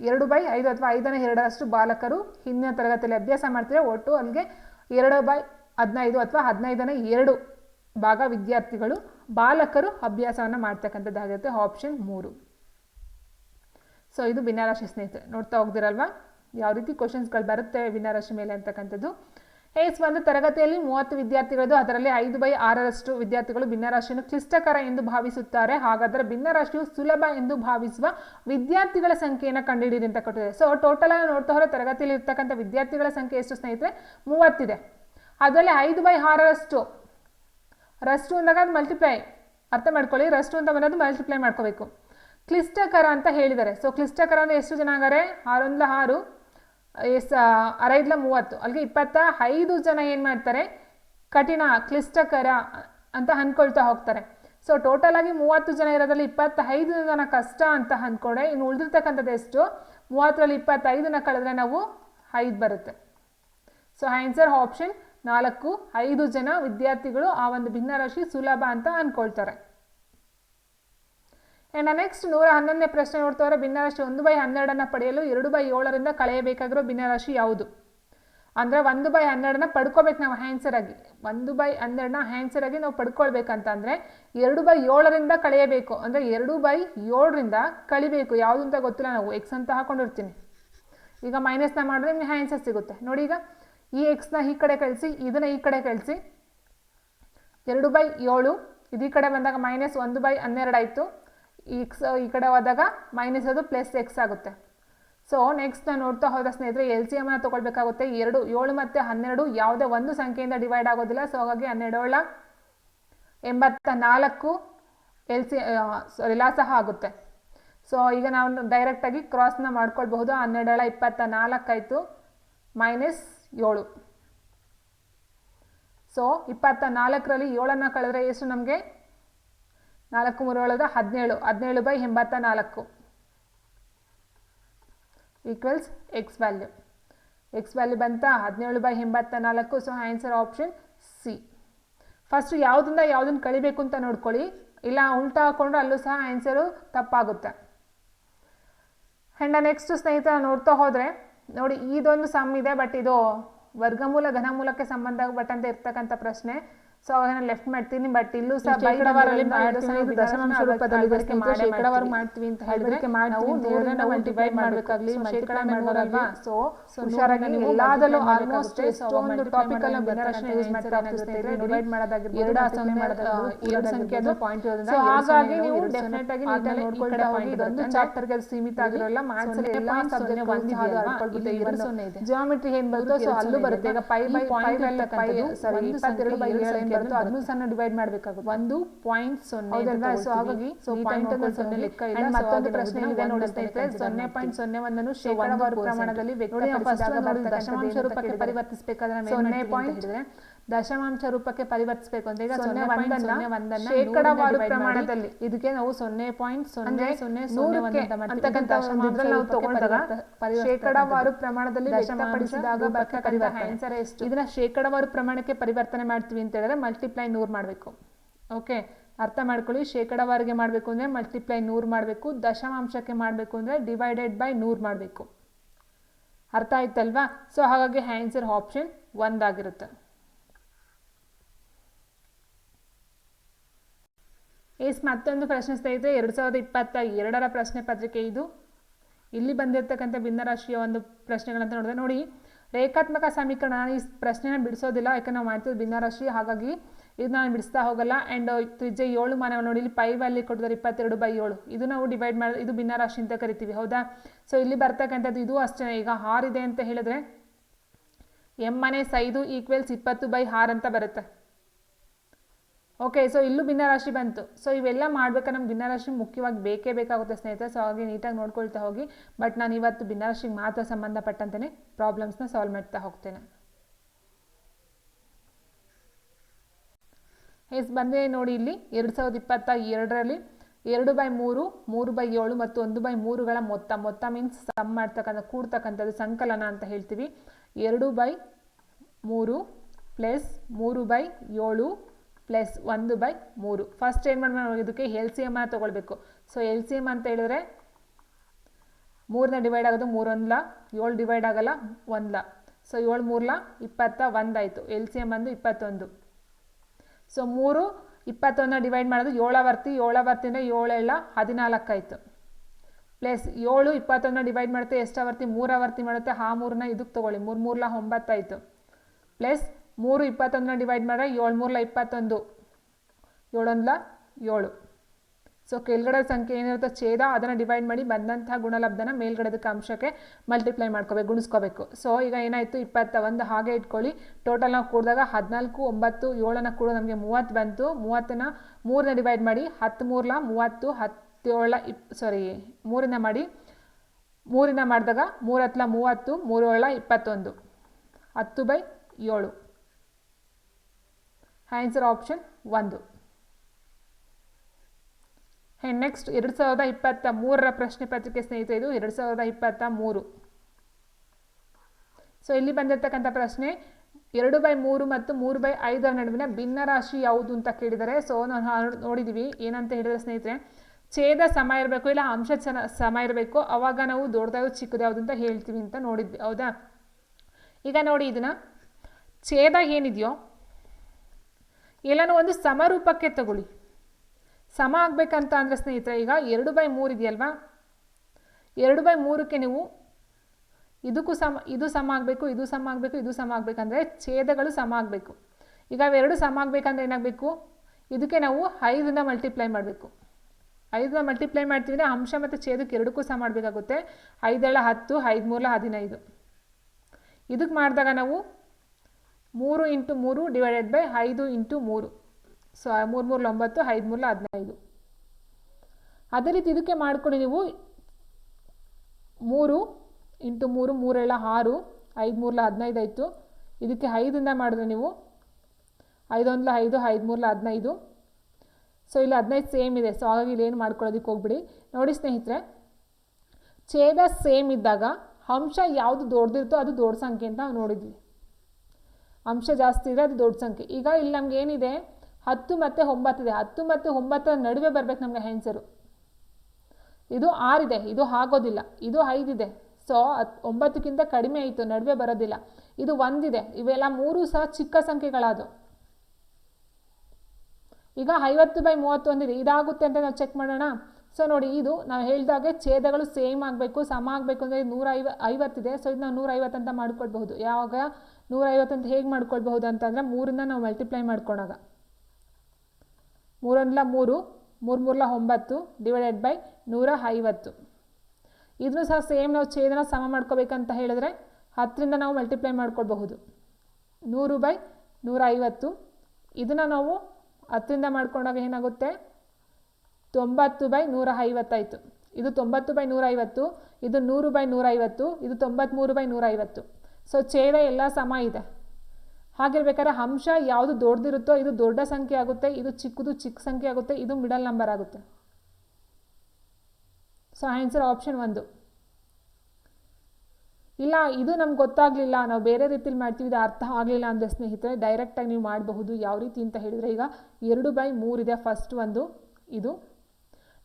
ಎರಡು ಬೈ ಐದು ಅಥವಾ ಐದನೇ ಎರಡರಷ್ಟು ಬಾಲಕರು ಹಿಂದಿನ ತರಗತಿಯಲ್ಲಿ ಅಭ್ಯಾಸ ಮಾಡ್ತಾರೆ ಒಟ್ಟು ಅಲ್ಲಿಗೆ ಎರಡು ಬೈ ಹದಿನೈದು ಅಥವಾ ಹದಿನೈದನೇ ಎರಡು ಭಾಗ ವಿದ್ಯಾರ್ಥಿಗಳು ಬಾಲಕರು ಅಭ್ಯಾಸವನ್ನು ಮಾಡ್ತಕ್ಕಂಥದ್ದಾಗಿರುತ್ತೆ ಆಪ್ಷನ್ ಮೂರು. ಸೊ, ಇದು ಭಿನ್ನರಾಶಿ ಸ್ನೇಹಿತರೆ, ನೋಡ್ತಾ ಹೋಗ್ದಿರಲ್ವಾ? ಯಾವ ರೀತಿ ಕ್ವಶನ್ಸ್ಗಳು ಬರುತ್ತೆ ಭಿನ್ನರಾಶಿ ಮೇಲೆ ಅಂತಕ್ಕಂಥದ್ದು? ಏಸ್ ಒಂದು ತರಗತಿಯಲ್ಲಿ ಮೂವತ್ತು ವಿದ್ಯಾರ್ಥಿಗಳದ್ದು ಅದರಲ್ಲಿ ಐದು ಬೈ ಆರರಷ್ಟು ವಿದ್ಯಾರ್ಥಿಗಳು ಭಿನ್ನರಾಶಿಯನ್ನು ಕ್ಲಿಷ್ಟಕರ ಎಂದು ಭಾವಿಸುತ್ತಾರೆ. ಹಾಗಾದರೆ ಭಿನ್ನರಾಶಿಯು ಸುಲಭ ಎಂದು ಭಾವಿಸುವ ವಿದ್ಯಾರ್ಥಿಗಳ ಸಂಖ್ಯೆಯನ್ನು ಕಂಡುಹಿಡಿಯಿರಿ ಅಂತ ಕೊಟ್ಟಿದೆ ಸೊ ಟೋಟಲ್ ಆಗಿ ನೋಡ್ತಾ ಹೋದ್ರೆ ತರಗತಿಯಲ್ಲಿ ಇರ್ತಕ್ಕಂಥ ವಿದ್ಯಾರ್ಥಿಗಳ ಸಂಖ್ಯೆ ಎಷ್ಟು ಸ್ನೇಹಿತರೆ? ಮೂವತ್ತಿದೆ. ಅದರಲ್ಲಿ ಐದು ಬೈ ಆರರಷ್ಟು ರಷ್ಟು ಅಂದಾಗ ಅದು ಮಲ್ಟಿಪ್ಲೈ ಅರ್ಥ ಮಾಡ್ಕೊಳ್ಳಿ. ರಷ್ಟು ಅಂತ ಬಂದದ್ದು ಮಲ್ಟಿಪ್ಲೈ ಮಾಡ್ಕೋಬೇಕು. ಕ್ಲಿಷ್ಟಕರ ಅಂತ ಹೇಳಿದ್ದಾರೆ. ಸೊ ಕ್ಲಿಷ್ಟಕರ ಅಂದರೆ ಎಷ್ಟು ಜನ ಆಗರೆ ಆರೊಂದ ಆರು. ಎಸ್ ಅರೈದ್ಲ ಮೂವತ್ತು. ಅಲ್ಲಿಗೆ ಇಪ್ಪತ್ತ ಐದು ಜನ ಏನು ಮಾಡ್ತಾರೆ? ಕಠಿಣ, ಕ್ಲಿಷ್ಟಕರ ಅಂತ ಅಂದ್ಕೊಳ್ತಾ ಹೋಗ್ತಾರೆ. ಸೊ ಟೋಟಲ್ ಆಗಿ ಮೂವತ್ತು ಜನ ಇರೋದ್ರಲ್ಲಿ ಇಪ್ಪತ್ತೈದು ಜನ ಕಷ್ಟ ಅಂತ ಅಂದ್ಕೊಂಡೆ ಇನ್ನು ಉಳಿದಿರ್ತಕ್ಕಂಥದ್ದು ಎಷ್ಟು? ಮೂವತ್ತರಲ್ಲಿ ಇಪ್ಪತ್ತೈದನ್ನ ಕಳೆದ್ರೆ ನಾವು ಐದು ಬರುತ್ತೆ. ಸೊ ಆನ್ಸರ್ ಆಪ್ಷನ್ ನಾಲ್ಕು, ಐದು ಜನ ವಿದ್ಯಾರ್ಥಿಗಳು ಆ ಒಂದು ಭಿನ್ನರಾಶಿ ಸುಲಭ ಅಂತ ಅಂದ್ಕೊಳ್ತಾರೆ ಆ್ಯಂಡ್ ನೆಕ್ಸ್ಟ್ ನೂರ ಹನ್ನೊಂದನೇ ಪ್ರಶ್ನೆ ನೋಡ್ತವ್ರೆ, ಭಿನ್ನರಾಶಿ ಒಂದು ಬೈ ಹನ್ನೆರಡನ್ನು ಪಡೆಯಲು ಎರಡು ಬೈ ಏಳರಿಂದ ಕಳೆಯಬೇಕಾಗಿರೋ ಭಿನ್ನರಾಶಿ ಯಾವುದು? ಅಂದರೆ ಒಂದು ಬೈ ಹನ್ನೆರಡನ್ನ ಪಡ್ಕೋಬೇಕು ನಾವು ಹ್ಯಾನ್ಸರ್ ಆಗಿ. ಒಂದು ಬೈ ಹನ್ನೆರಡನ್ನ ಹ್ಯಾನ್ಸರ್ ಆಗಿ ನಾವು ಪಡ್ಕೊಳ್ಬೇಕಂತಂದರೆ ಎರಡು ಬೈ ಏಳರಿಂದ ಕಳೆಯಬೇಕು. ಅಂದರೆ ಎರಡು ಬೈ ಏಳರಿಂದ ಕಳಿಬೇಕು. ಯಾವುದು ಅಂತ ಗೊತ್ತಿಲ್ಲ, ನಾವು ಎಕ್ಸ್ ಅಂತ ಹಾಕೊಂಡಿರ್ತೀನಿ. ಈಗ ಮೈನಸ್ನ ಮಾಡಿದ್ರೆ ನಿಮಗೆ ಹ್ಯಾನ್ಸರ್ ಸಿಗುತ್ತೆ. ನೋಡಿ ಈಗ, ಈ ಎಕ್ಸ್ನ ಈ ಕಡೆ ಕಳಿಸಿ, ಇದನ್ನ ಈ ಕಡೆ ಕಳಿಸಿ. ಎರಡು ಬೈ ಏಳು, ಇದು ಈ ಕಡೆ ಬಂದಾಗ ಮೈನಸ್ ಒಂದು ಬೈ ಹನ್ನೆರಡು ಆಯಿತು. ಎಕ್ಸ್ ಈ ಕಡೆ ಹೋದಾಗ ಮೈನಸ್ ಅದು ಪ್ಲಸ್ ಎಕ್ಸ್ ಆಗುತ್ತೆ. ಸೊ ನೆಕ್ಸ್ಟ್ ನಾನು ನೋಡ್ತಾ ಹೋದ ಸ್ನೇಹಿತರೆ ಎಲ್ ಸಿ ಎಮ್ನ ತೊಗೊಳ್ಬೇಕಾಗುತ್ತೆ. ಎರಡು, ಏಳು ಮತ್ತು ಹನ್ನೆರಡು ಯಾವುದೇ ಒಂದು ಸಂಖ್ಯೆಯಿಂದ ಡಿವೈಡ್ ಆಗೋದಿಲ್ಲ. ಸೊ ಹಾಗಾಗಿ ಹನ್ನೆರಡೇಳ ಎಂಬತ್ತ ನಾಲ್ಕು ಎಲ್ ಸಿ ಸಾರಿ ಲಾಸಹ ಆಗುತ್ತೆ. ಸೊ ಈಗ ನಾವು ಡೈರೆಕ್ಟಾಗಿ ಕ್ರಾಸ್ನ ಮಾಡ್ಕೊಳ್ಬಹುದು. ಹನ್ನೆರಡೋಳ ಇಪ್ಪತ್ತ ನಾಲ್ಕಾಯಿತು ಮೈನಸ್ ಏಳು. ಸೊ ಇಪ್ಪತ್ತ ನಾಲ್ಕರಲ್ಲಿ ಏಳನ್ನು ಕಳೆದ್ರೆ ಎಷ್ಟು ನಮಗೆ? ನಾಲ್ಕು ಮೂರು ಒಳದ ಹದಿನೇಳು. ಹದಿನೇಳು ಬೈ ಎಂಬತ್ತ ನಾಲ್ಕು. Equals x value x value ಬಂತ ಹದಿನೇಳು ಬೈ ಎಂಬತ್ತ ನಾಲ್ಕು. So answer option C first ಯಾವುದನ್ನ ಯಾವುದನ್ನು ಕಳಿಬೇಕು ಅಂತ ನೋಡ್ಕೊಳ್ಳಿ. ಇಲ್ಲ ಉಲ್ಟಾ ಹಾಕೊಂಡ್ರೆ ಅಲ್ಲೂ ಸಹ ಆನ್ಸರು ತಪ್ಪಾಗುತ್ತೆ. ಆ್ಯಂಡ್ ನೆಕ್ಸ್ಟ್ ಸ್ನೇಹಿತ ನೋಡ್ತಾ ಹೋದರೆ, ನೋಡಿ, ಇದೊಂದು ಸಮ್ ಇದೆ ಬಟ್ ಇದು ವರ್ಗಮೂಲ ಘನಮೂಲಕ್ಕೆ ಸಂಬಂಧಪಟ್ಟಂತೆ ಇರ್ತಕ್ಕಂಥ ಪ್ರಶ್ನೆ. ಸೊ ಅವಾಗ ನಾನು ಲೆಫ್ಟ್ ಮಾಡ್ತೀನಿ ಬಟ್ ಇಲ್ಲೂ ಸಹ ಶೇಕಡಾವಾರು ಮಾಡ್ತೀವಿ ಅಂತ ಹೇಳಿದ್ರೆ ನಾವು ನೂರನ್ನ ನಾವು ಡಿವೈಡ್ ಮಾಡ್ಬೇಕಾಗ್ಲಿ ಶೇಕಡ ಮಾಡ್ಬೋದಲ್ವಾ? ಸೊ ಹುಷಾರಾಗಿ ನೀವು ಎಲ್ಲಾದಲ್ಲೂ ಆಲ್ಮೋಸ್ಟ್ ಎಷ್ಟೊಂದು ಟಾಪಿಕ್ ಅಲ್ಲ ಯೂಸ್ ಮಾಡ್ತಾ ಡಿವೈಡ್ ಮಾಡೋದಾಗಿರ್ಬೋದು ಎರಡು ಸೊನ್ನೆ, ಮಾಡೋದಾಗಿರ್ಬೋದು, ಎರಡು ಸಂಖ್ಯೆ ಅದು ಪಾಯಿಂಟ್ ಇರೋದ್ರಿಂದ ಹಾಗಾಗಿ ನೀವು ಡೆಫಿನೆಟ್ ಆಗಿ ನೀಟಾಗಿ ನೋಡ್ಕೊಳ್ತಾ ಹೋಗಿ ಇದೊಂದು ಅದು ಸೀಮಿತ ಆಗಿರೋಲ್ಲ ಸೊನ್ನೆ ಎಲ್ಲಾ ಸಬ್ಜೆಕ್ಟ್ ಒಂದು ಹಾಗೆ ಸೊನ್ನೆ ಇದೆ. ಜಿಯೋಮೆಟ್ರಿ ಏನ್ ಬರುತ್ತೋ ಸೊ ಅಲ್ಲೂ ಬರುತ್ತೆ. ಈಗ ಪೈ ಬೈ ಈ point ಪೈ ಸರಿ ಇಪ್ಪತ್ತೆರಡು ಬೈ ಸಂಖ್ಯೆ, ಏಳು ಏನ್ ಅದನ್ನು ಸಹ ಡಿವೈಡ್ ಮಾಡ್ಬೇಕಾಗುತ್ತೆ. ಒಂದು ಪಾಯಿಂಟ್ ಸೊನ್ನೆ ಸೊ ಹಾಗಾಗಿ ಸೊ ಪಾಯಿಂಟ್ ಅನ್ನ ಸೊನ್ನೆ ಲೆಕ್ಕ ಇಲ್ಲ. ಮತ್ತೊಂದು ಪ್ರಶ್ನೆ ಇದೆ ನೋಡಿ ಸ್ನೇಹಿತರೆ ಸೊನ್ನೆ. ಪಾಯಿಂಟ್ ಸೊನ್ನೆ ಒಂದನ್ನು ಒಂದು ಶೇಕಡಾವಾರು ಪ್ರಮಾಣದಲ್ಲಿ ವ್ಯಕ್ತಪಡಿಸಿದಾಗ ದಶಮಾಂಶ ರೂಪಕ್ಕೆ ಪರಿವರ್ತಿಸಬೇಕಾದ್ರೆ ಸೊನ್ನೆ ಪಾಯಿಂಟ್ ದಶಮಾಂಶ ರೂಪಕ್ಕೆ ಪರಿವರ್ತಿಸಬೇಕು ಅಂದ್ರೆ ಈಗ ಸೊನ್ನೆ ಒಂದನ್ನ ಒಂದನ್ನ ಶೇಕಡಾವಾರು ಪ್ರಮಾಣದಲ್ಲಿ. ಇದಕ್ಕೆ ನಾವು ಸೊನ್ನೆ ಪಾಯಿಂಟ್ ಸೊನ್ನೆ ಸೊನ್ನೆ ಸೊನ್ನೆ ಒಂದು ತಗೊಂಡಾಗ ಶೇಕಡಾವಾರು ಪ್ರಮಾಣದಲ್ಲಿ ವ್ಯಕ್ತಪಡಿಸಿದಾಗ ಪರಿವರ್ತನೆ. ಎಷ್ಟು? ಇದನ್ನ ಶೇಕಡಾವಾರು ಪ್ರಮಾಣಕ್ಕೆ ಪರಿವರ್ತನೆ ಮಾಡ್ತೀವಿ ಅಂತ ಹೇಳಿದ್ರೆ ಮಲ್ಟಿಪ್ಲೈ ನೂರ್ ಮಾಡಬೇಕು. ಓಕೆ ಅರ್ಥ ಮಾಡ್ಕೊಳ್ಳಿ. ಶೇಕಡಾವಾರಿಗೆ ಮಾಡಬೇಕು ಅಂದ್ರೆ ಮಲ್ಟಿಪ್ಲೈ ನೂರು ಮಾಡಬೇಕು. ದಶಮಾಂಶಕ್ಕೆ ಮಾಡಬೇಕು ಅಂದ್ರೆ ಡಿವೈಡೆಡ್ ಬೈ ನೂರು ಮಾಡಬೇಕು. ಅರ್ಥ ಆಯ್ತಲ್ವಾ? ಸೊ ಹಾಗಾಗಿ ಆನ್ಸರ್ ಆಪ್ಷನ್ ಒಂದಾಗಿರುತ್ತೆ. ಎಸ್, ಮತ್ತೊಂದು ಪ್ರಶ್ನೆ ಸ್ನೇಹಿತರೆ ಎರಡು ಸಾವಿರದ ಇಪ್ಪತ್ತ ಎರಡರ ಪ್ರಶ್ನೆ ಪತ್ರಿಕೆ ಇದು. ಇಲ್ಲಿ ಬಂದಿರತಕ್ಕಂಥ ಭಿನ್ನರಾಶಿಯ ಒಂದು ಪ್ರಶ್ನೆಗಳಂತ ನೋಡಿದೆ ನೋಡಿ, ರೇಖಾತ್ಮಕ ಸಮೀಕರಣ ಈ ಪ್ರಶ್ನೆನ ಬಿಡಿಸೋದಿಲ್ಲ, ಯಾಕಂದ್ರೆ ನಾವು ಮಾಡ್ತೀವಿ ಭಿನ್ನರಾಶಿ, ಹಾಗಾಗಿ ಇದು ನಾನು ಬಿಡಿಸ್ತಾ ಹೋಗಲ್ಲ. ಆ್ಯಂಡ್ ತ್ರಿಜ್ಯ ಏಳು ಮಾನವ, ನೋಡಿ, ಇಲ್ಲಿ ಪೈ ವ್ಯಾಲಿ ಕೊಟ್ಟಿದ್ದಾರೆ, ಇಪ್ಪತ್ತೆರಡು ಬೈ ಏಳು. ಇದು ನಾವು ಡಿವೈಡ್ ಮಾಡಿ, ಇದು ಭಿನ್ನರಾಶಿ ಅಂತ ಕರಿತೀವಿ, ಹೌದಾ? ಸೊ ಇಲ್ಲಿ ಬರ್ತಕ್ಕಂಥದ್ದು ಇದು ಅಷ್ಟೇ. ಈಗ ಹಾರಿದೆ ಅಂತ ಹೇಳಿದ್ರೆ ಎಂ ಮನೆ ಸೈದು ಈಕ್ವೆಲ್ಸ್ ಇಪ್ಪತ್ತು ಬೈ ಹಾರ್ ಅಂತ ಬರುತ್ತೆ. ಓಕೆ ಸೊ ಇಲ್ಲೂ ಭಿನ್ನರಾಶಿ ಬಂತು. ಸೊ ಇವೆಲ್ಲ ಮಾಡಬೇಕಾದ್ರೆ ನಮ್ಗೆ ಭಿನ್ನರಾಶಿ ಮುಖ್ಯವಾಗಿ ಬೇಕೇ ಬೇಕಾಗುತ್ತೆ ಸ್ನೇಹಿತರೆ. ಸೊ ಹಾಗೆ ನೀಟಾಗಿ ನೋಡ್ಕೊಳ್ತಾ ಹೋಗಿ. ಬಟ್ ನಾನು ಇವತ್ತು ಭಿನ್ನರಾಶಿಗೆ ಮಾತ್ರ ಸಂಬಂಧಪಟ್ಟಂತೆಯೇ ಪ್ರಾಬ್ಲಮ್ಸ್ನ ಸಾಲ್ವ್ ಮಾಡ್ತಾ ಹೋಗ್ತೇನೆ. ಎಸ್ ಬಂದೆ ನೋಡಿ ಇಲ್ಲಿ ಎರಡು ಸಾವಿರದ ಇಪ್ಪತ್ತ ಎರಡರಲ್ಲಿ ಎರಡು ಬೈ ಮೂರು ಮೂರು ಬೈ ಏಳು ಮತ್ತು ಒಂದು ಬೈ ಮೂರುಗಳ ಮೊತ್ತ. ಮೊತ್ತ ಮೀನ್ಸ್ ಸಮ್ ಮಾಡ್ತಕ್ಕಂಥ, ಕೂಡ್ತಕ್ಕಂಥದ್ದು, ಸಂಕಲನ ಅಂತ ಹೇಳ್ತೀವಿ. ಎರಡು ಬೈ ಮೂರು ಪ್ಲಸ್ ಮೂರು ಬೈ ಏಳು ಪ್ಲಸ್ ಒಂದು ಬೈ ಮೂರು. ಫಸ್ಟ್ ಏನು ಮಾಡ್ಬೇಕು? ಇದಕ್ಕೆ ಎಲ್ ಸಿ ಎಂ ತೊಗೊಳ್ಬೇಕು. ಸೊ ಎಲ್ ಸಿ ಎಂ ಅಂತ ಹೇಳಿದ್ರೆ ಮೂರನ್ನ ಡಿವೈಡ್ ಆಗೋದು ಮೂರೊಂದ್ಲ, ಏಳು ಡಿವೈಡ್ ಆಗಲ್ಲ ಒಂದ್ಲ. ಸೊ ಏಳು ಮೂರ್ಲ ಇಪ್ಪತ್ತ ಒಂದಾಯಿತು ಎಲ್ ಸಿ ಎಂ ಅಂದು ಇಪ್ಪತ್ತೊಂದು. ಸೊ ಮೂರು ಇಪ್ಪತ್ತೊಂದನ್ನ ಡಿವೈಡ್ ಮಾಡೋದು ಏಳಾವರ್ತಿ ಏಳಾವರ್ತಿಯಿಂದ ಏಳೆಲ್ಲ ಹದಿನಾಲ್ಕು ಆಯಿತು. ಪ್ಲಸ್ ಏಳು ಇಪ್ಪತ್ತೊಂದನ್ನ ಡಿವೈಡ್ ಮಾಡುತ್ತೆ ಎಷ್ಟಾವರ್ತಿ ಮೂರಾವರ್ತಿ ಮಾಡುತ್ತೆ. ಆ ಮೂರನ್ನ ಇದಕ್ಕೆ ತೊಗೊಳ್ಳಿ. ಮೂರು ಮೂರ್ಲ ಒಂಬತ್ತಾಯಿತು ಪ್ಲಸ್ ಮೂರು ಇಪ್ಪತ್ತೊಂದನ್ನ ಡಿವೈಡ್ ಮಾಡಿದ್ರೆ ಏಳು ಮೂರಲ್ಲ ಇಪ್ಪತ್ತೊಂದು. ಏಳೊಂದ್ಲ ಏಳು. ಸೊ ಕೆಳಗಡೆ ಸಂಖ್ಯೆ ಏನಿರುತ್ತೋ ಛೇದ, ಅದನ್ನು ಡಿವೈಡ್ ಮಾಡಿ ಬಂದಂತಹ ಗುಣಲಬ್ಧನ ಮೇಲ್ಗಡೆದಕ್ಕೆ ಅಂಶಕ್ಕೆ ಮಲ್ಟಿಪ್ಲೈ ಮಾಡ್ಕೋಬೇಕು ಗುಣಿಸ್ಕೋಬೇಕು. ಸೊ ಈಗ ಏನಾಯಿತು? ಇಪ್ಪತ್ತ ಒಂದು ಹಾಗೆ ಇಟ್ಕೊಳ್ಳಿ. ಟೋಟಲ್ ನಾವು ಕೂಡಿದಾಗ ಹದಿನಾಲ್ಕು, ಒಂಬತ್ತು, ಏಳನ್ನು ಕೂಡ ನಮಗೆ ಮೂವತ್ತು ಬಂತು. ಮೂವತ್ತನ್ನ ಮೂರನ್ನ ಡಿವೈಡ್ ಮಾಡಿ ಹತ್ತು ಮೂರಲ, ಮೂವತ್ತು ಹತ್ತೇಳ ಇಪ್ ಸಾರಿ ಮೂರನ್ನ ಮಾಡಿ ಮೂರಿನ ಮಾಡಿದಾಗ ಮೂರತ್ಲ ಮೂವತ್ತು ಮೂರೇಳ ಇಪ್ಪತ್ತೊಂದು. ಹತ್ತು ಬೈ ಏಳು. ಆನ್ಸರ್ ಆಪ್ಷನ್ ಒಂದು. ನೆಕ್ಸ್ಟ್ ಎರಡು ಸಾವಿರದ ಇಪ್ಪತ್ತ ಮೂರರ ಪ್ರಶ್ನೆ ಪತ್ರಿಕೆ ಸ್ನೇಹಿತರೆ, ಇದು ಎರಡು ಸಾವಿರದ ಇಪ್ಪತ್ತ ಮೂರು. ಸೊ ಇಲ್ಲಿ ಬಂದಿರತಕ್ಕಂಥ ಪ್ರಶ್ನೆ, ಎರಡು ಬೈ ಮೂರು ಮತ್ತು ಮೂರು ಬೈ ಐದರ ನಡುವಿನ ಭಿನ್ನ ರಾಶಿ ಯಾವುದು ಅಂತ ಕೇಳಿದರೆ ಸೊ ನಾವು ನೋಡಿದ್ದೀವಿ ಏನಂತ ಹೇಳಿದರೆ ಸ್ನೇಹಿತರೆ, ಛೇದ ಸಮ ಇರಬೇಕು ಇಲ್ಲ ಅಂಶ ಚನ ಸಮ ಇರಬೇಕು, ಅವಾಗ ನಾವು ದೊಡ್ಡದಾಗೂ ಚಿಕ್ಕದು ಯಾವುದು ಅಂತ ಹೇಳ್ತೀವಿ ಅಂತ ನೋಡಿದ್ವಿ, ಹೌದಾ? ಈಗ ನೋಡಿ ಇದನ್ನ. ಛೇದ ಏನಿದೆಯೋ ಎಲ್ಲನೂ ಒಂದು ಸಮರೂಪಕ್ಕೆ ತಗೊಳ್ಳಿ. ಸಮ ಆಗಬೇಕಂತ ಅಂದರೆ ಸ್ನೇಹಿತರೆ, ಈಗ ಎರಡು ಬೈ ಮೂರು ಇದೆಯಲ್ವಾ? ಎರಡು ಬೈ ಮೂರಕ್ಕೆ ನೀವು ಇದಕ್ಕೂ ಸಮ, ಇದು ಸಮ ಆಗಬೇಕು, ಇದು ಸಮ ಆಗಬೇಕು, ಇದು ಸಮ ಆಗಬೇಕಂದ್ರೆ ಛೇದಗಳು ಸಮ ಆಗಬೇಕು. ಈಗ ಅವೆರಡು ಸಮ ಆಗಬೇಕಂದ್ರೆ ಏನಾಗಬೇಕು? ಇದಕ್ಕೆ ನಾವು ಐದರಿಂದ ಮಲ್ಟಿಪ್ಲೈ ಮಾಡಬೇಕು. ಐದನ್ನ ಮಲ್ಟಿಪ್ಲೈ ಮಾಡ್ತೀವಿ ಅಂದರೆ ಅಂಶ ಮತ್ತು ಛೇದಕ್ಕೆ ಎರಡಕ್ಕೂ ಸಹ ಮಾಡಬೇಕಾಗುತ್ತೆ. ಐದೇಳ ಹತ್ತು ಐದು ಮೂರಲ ಹದಿನೈದು. ಇದಕ್ಕೆ ಮಾಡಿದಾಗ ನಾವು ಮೂರು ಇಂಟು ಮೂರು ಡಿವೈಡೆಡ್ ಬೈ ಐದು ಇಂಟು ಮೂರು. ಸೊ, ಮೂರು ಮೂರಲ ಒಂಬತ್ತು, ಐದು ಮೂರಲ ಹದಿನೈದು. ಅದೇ ರೀತಿ ಇದಕ್ಕೆ ಮಾಡ್ಕೊಳ್ಳಿ ನೀವು. ಮೂರು ಇಂಟು ಮೂರು ಮೂರೆಲ್ಲ ಆರು, ಐದು ಮೂರಲ ಹದಿನೈದು ಆಯಿತು. ಇದಕ್ಕೆ ಐದಿಂದ ಮಾಡಿದ್ರೆ ನೀವು ಐದೊಂದಲ ಐದು ಐದು ಮೂರಲ ಹದಿನೈದು. ಸೊ, ಇಲ್ಲಿ ಹದಿನೈದು ಸೇಮ್ ಇದೆ. ಸೊ, ಹಾಗಾಗಿ ಇಲ್ಲಿ ಏನು ಮಾಡ್ಕೊಳ್ಳೋದಕ್ಕೆ ಹೋಗ್ಬಿಡಿ. ನೋಡಿ ಸ್ನೇಹಿತರೆ, ಛೇದ ಸೇಮ್ ಇದ್ದಾಗ ಅಂಶ ಯಾವುದು ದೊಡ್ಡದಿರುತ್ತೋ ಅದು ದೊಡ್ಡ ಸಂಖ್ಯೆ ಅಂತ ನಾವು ನೋಡಿದ್ವಿ. ಅಂಶ ಜಾಸ್ತಿ ಇದೆ ಅದು ದೊಡ್ಡ ಸಂಖ್ಯೆ. ಈಗ ಇಲ್ಲಿ ನಮ್ಗೆ ಏನಿದೆ? ಹತ್ತು ಮತ್ತು ಒಂಬತ್ತಿದೆ ಹತ್ತು ಮತ್ತು ಒಂಬತ್ತರ ನಡುವೆ ಬರ್ಬೇಕು ನಮಗೆ ಆನ್ಸರು ಇದು ಆರಿದೆ ಇದು. ಆಗೋದಿಲ್ಲ. ಇದು ಐದಿದೆ ಸೊ ಒಂಬತ್ತಕ್ಕಿಂತ ಕಡಿಮೆ ಆಯಿತು. ನಡುವೆ ಬರೋದಿಲ್ಲ. ಇದು ಒಂದಿದೆ ಇವೆಲ್ಲ ಮೂರು ಸಹ ಚಿಕ್ಕ ಸಂಖ್ಯೆಗಳದು. ಈಗ ಐವತ್ತು ಬೈ ಮೂವತ್ತೊಂದಿದೆ ಇದಾಗುತ್ತೆ ಅಂತ ನಾವು ಚೆಕ್ ಮಾಡೋಣ. ಸೊ ನೋಡಿ, ಇದು ನಾವು ಹೇಳಿದಾಗೆ ಛೇದಗಳು ಸೇಮ್ ಆಗಬೇಕು, ಸಮ ಆಗಬೇಕು ಅಂದರೆ ನೂರ ಐವ ಐವತ್ತಿದೆ ಸೊ ಇದು ನಾವು ನೂರ ಐವತ್ತು ಅಂತ ಮಾಡ್ಕೊಳ್ಬಹುದು ಯಾವಾಗ? ನೂರ ಐವತ್ತಂತ ಅಂತ ಹೇಗೆ ಮಾಡ್ಕೊಳ್ಬಹುದು ಅಂತಂದರೆ ಮೂರನ್ನ ನಾವು ಮಲ್ಟಿಪ್ಲೈ ಮಾಡ್ಕೊಂಡಾಗ. ಮೂರೊಂದಲ ಮೂರು ಮೂರು ಮೂರಲ ಒಂಬತ್ತು ಡಿವೈಡೆಡ್ ಬೈ ನೂರ ಐವತ್ತು ಇದನ್ನು ಸಹ ಸೇಮ್ ನಾವು ಛೇದನ ಸಮ ಮಾಡ್ಕೋಬೇಕಂತ ಹೇಳಿದ್ರೆ ಹತ್ತರಿಂದ ನಾವು ಮಲ್ಟಿಪ್ಲೈ ಮಾಡ್ಕೊಳ್ಬಹುದು. ನೂರು ಬೈ ನೂರ ಐವತ್ತು ಇದನ್ನು ನಾವು ಹತ್ತರಿಂದ ಮಾಡ್ಕೊಂಡಾಗ ಏನಾಗುತ್ತೆ? ತೊಂಬತ್ತು ಬೈ ನೂರ ಐವತ್ತಾಯಿತು ಇದು ತೊಂಬತ್ತು ಬೈ ನೂರ ಐವತ್ತು ಇದು ನೂರು ಬೈ ನೂರ ಐವತ್ತು ಇದು ತೊಂಬತ್ತ್ಮೂರು ಬೈ ನೂರ ಐವತ್ತು ಸೊ ಛೇದ ಎಲ್ಲ ಸಮ ಇದೆ. ಹಾಗಿರ್ಬೇಕಾದ್ರೆ ಅಂಶ ಯಾವುದು ದೊಡ್ಡದಿರುತ್ತೋ ಇದು ದೊಡ್ಡ ಸಂಖ್ಯೆ ಆಗುತ್ತೆ, ಇದು ಚಿಕ್ಕದು ಚಿಕ್ಕ ಸಂಖ್ಯೆ ಆಗುತ್ತೆ, ಇದು ಮಿಡಲ್ ನಂಬರ್ ಆಗುತ್ತೆ. ಸೊ ಆನ್ಸರ್ ಆಪ್ಷನ್ ಒಂದು. ಇಲ್ಲ, ಇದು ನಮ್ಗೆ ಗೊತ್ತಾಗಲಿಲ್ಲ, ನಾವು ಬೇರೆ ರೀತಿಲಿ ಮಾಡ್ತೀವಿ, ಇದು ಅರ್ಥ ಆಗಲಿಲ್ಲ ಅಂದರೆ ಸ್ನೇಹಿತರೆ ಡೈರೆಕ್ಟಾಗಿ ನೀವು ಮಾಡಬಹುದು, ಯಾವ ರೀತಿ ಅಂತ ಹೇಳಿದರೆ ಈಗ ಎರಡು ಬೈ ಮೂರಿದೆ ಫಸ್ಟ್ ಒಂದು, ಇದು.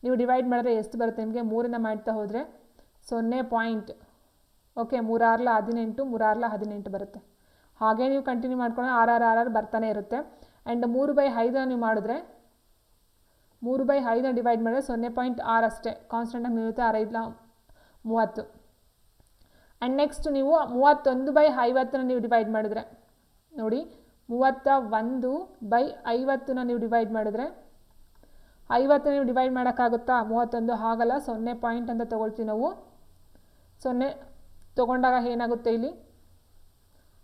ನೀವು ಡಿವೈಡ್ ಮಾಡಿದ್ರೆ ಎಷ್ಟು ಬರುತ್ತೆ ನಿಮಗೆ? ಮೂರಿಂದ ಮಾಡ್ತಾ ಹೋದರೆ ಸೊನ್ನೆ ಪಾಯಿಂಟ್ ಓಕೆ, ಮೂರಾರ್ಲ ಹದಿನೆಂಟು ಮೂರಾರ್ಲ ಹದಿನೆಂಟು ಬರುತ್ತೆ. ಹಾಗೆ ನೀವು ಕಂಟಿನ್ಯೂ ಮಾಡ್ಕೊಂಡ್ರೆ ಆರ್ ಆರ್ ಆರ್ ಆರ್ ಬರ್ತಾನೆ ಇರುತ್ತೆ. ಆ್ಯಂಡ್ ಮೂರು ಬೈ ಐದನ್ನ ನೀವು ಮಾಡಿದ್ರೆ, ಮೂರು ಬೈ ಐದನ್ನ ಡಿವೈಡ್ ಮಾಡಿದ್ರೆ ಸೊನ್ನೆ ಪಾಯಿಂಟ್ ಆರು ಅಷ್ಟೇ. ಕಾನ್ಸ್ಟೆಂಟಾಗಿ ನಿಲ್ಲುತ್ತೆ, ಆರು ಮೂವತ್ತು. ಆ್ಯಂಡ್ ನೆಕ್ಸ್ಟ್ ನೀವು ಮೂವತ್ತೊಂದು ಬೈ ಐವತ್ತನ್ನ ನೀವು ಡಿವೈಡ್ ಮಾಡಿದ್ರೆ, ನೋಡಿ ಮೂವತ್ತ ಒಂದು ಬೈ ಐವತ್ತನ್ನ ನೀವು ಡಿವೈಡ್ ಮಾಡಿದ್ರೆ ಐವತ್ತು ನೀವು ಡಿವೈಡ್ ಮಾಡೋಕ್ಕಾಗುತ್ತಾ? ಮೂವತ್ತೊಂದು ಆಗಲ್ಲ ಸೊನ್ನೆ ಪಾಯಿಂಟ್ ಅಂತ ತೊಗೊಳ್ತೀವಿ ನಾವು. ಸೊನ್ನೆ ತೊಗೊಂಡಾಗ ಏನಾಗುತ್ತೆ ಇಲ್ಲಿ?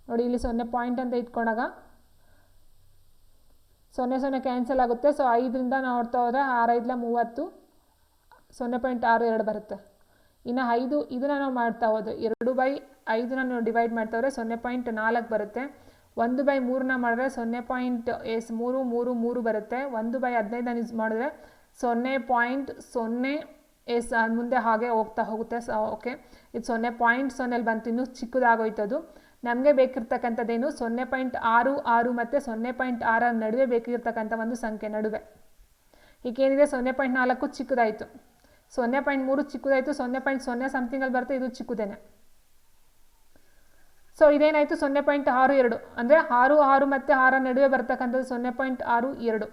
ನೋಡಿ, ಇಲ್ಲಿ ಸೊನ್ನೆ ಪಾಯಿಂಟ್ ಅಂತ ಇಟ್ಕೊಂಡಾಗ ಸೊನ್ನೆ ಸೊನ್ನೆ ಕ್ಯಾನ್ಸಲ್ ಆಗುತ್ತೆ. ಸೊ ಐದರಿಂದ ನಾವು ನೋಡ್ತಾ ಹೋದರೆ ಆರೈದಲ ಮೂವತ್ತು, ಸೊನ್ನೆ ಪಾಯಿಂಟ್ ಆರು ಎರಡು ಬರುತ್ತೆ. ಇನ್ನು ಐದು ಇದನ್ನು ನಾವು ಮಾಡ್ತಾ ಹೋದ್ರೆ, ಎರಡು ಬೈ ಐದನ್ನ ನಾವು ಡಿವೈಡ್ ಮಾಡ್ತಾ ಹೋದರೆ ಸೊನ್ನೆ ಪಾಯಿಂಟ್ ನಾಲ್ಕು ಬರುತ್ತೆ. ಒಂದು ಬೈ ಮೂರನ್ನ ಮಾಡಿದ್ರೆ ಸೊನ್ನೆ ಪಾಯಿಂಟ್ ಎಸ್, ಮೂರು ಮೂರು ಮೂರು ಬರುತ್ತೆ. ಒಂದು ಬೈ ಹದಿನೈದನ್ನ ಯೂಸ್ ಮಾಡಿದ್ರೆ ಸೊನ್ನೆ ಪಾಯಿಂಟ್ ಸೊನ್ನೆ ಎಸ್ ಮುಂದೆ ಹಾಗೆ ಹೋಗ್ತಾ ಹೋಗುತ್ತೆ. ಸೊ ಓಕೆ ಇದು ಸೊನ್ನೆ ಪಾಯಿಂಟ್ ಸೊನ್ನೆಲಿ ಬಂತು. ಇನ್ನೂ ಚಿಕ್ಕದಾಗೋಯ್ತದು. ನಮಗೆ ಬೇಕಿರ್ತಕ್ಕಂಥದ್ದೇನು? ಸೊನ್ನೆ ಪಾಯಿಂಟ್ ಆರು ಆರು ಮತ್ತು ಸೊನ್ನೆ ಪಾಯಿಂಟ್ ಆರರ ನಡುವೆ ಬೇಕಿರ್ತಕ್ಕಂಥ ಒಂದು ಸಂಖ್ಯೆ ನಡುವೆ. ಈಗೇನಿದೆ? ಸೊನ್ನೆ ಪಾಯಿಂಟ್ ನಾಲ್ಕು ಚಿಕ್ಕದಾಯಿತು. ಸೊನ್ನೆ ಪಾಯಿಂಟ್ ಮೂರು ಚಿಕ್ಕದಾಯಿತು. ಸೊನ್ನೆ ಪಾಯಿಂಟ್ ಸೊನ್ನೆ ಸಮಥಿಂಗಲ್ಲಿ ಬರುತ್ತೆ. ಇದು ಚಿಕ್ಕದೇನೆ. ಸೊ ಇದೇನಾಯಿತು? ಸೊನ್ನೆ ಪಾಯಿಂಟ್ ಆರು ಎರಡು. ಅಂದರೆ ಆರು ಆರು ಮತ್ತು ಆರ ನಡುವೆ ಬರ್ತಕ್ಕಂಥದ್ದು ಸೊನ್ನೆ ಪಾಯಿಂಟ್ ಆರು ಎರಡು.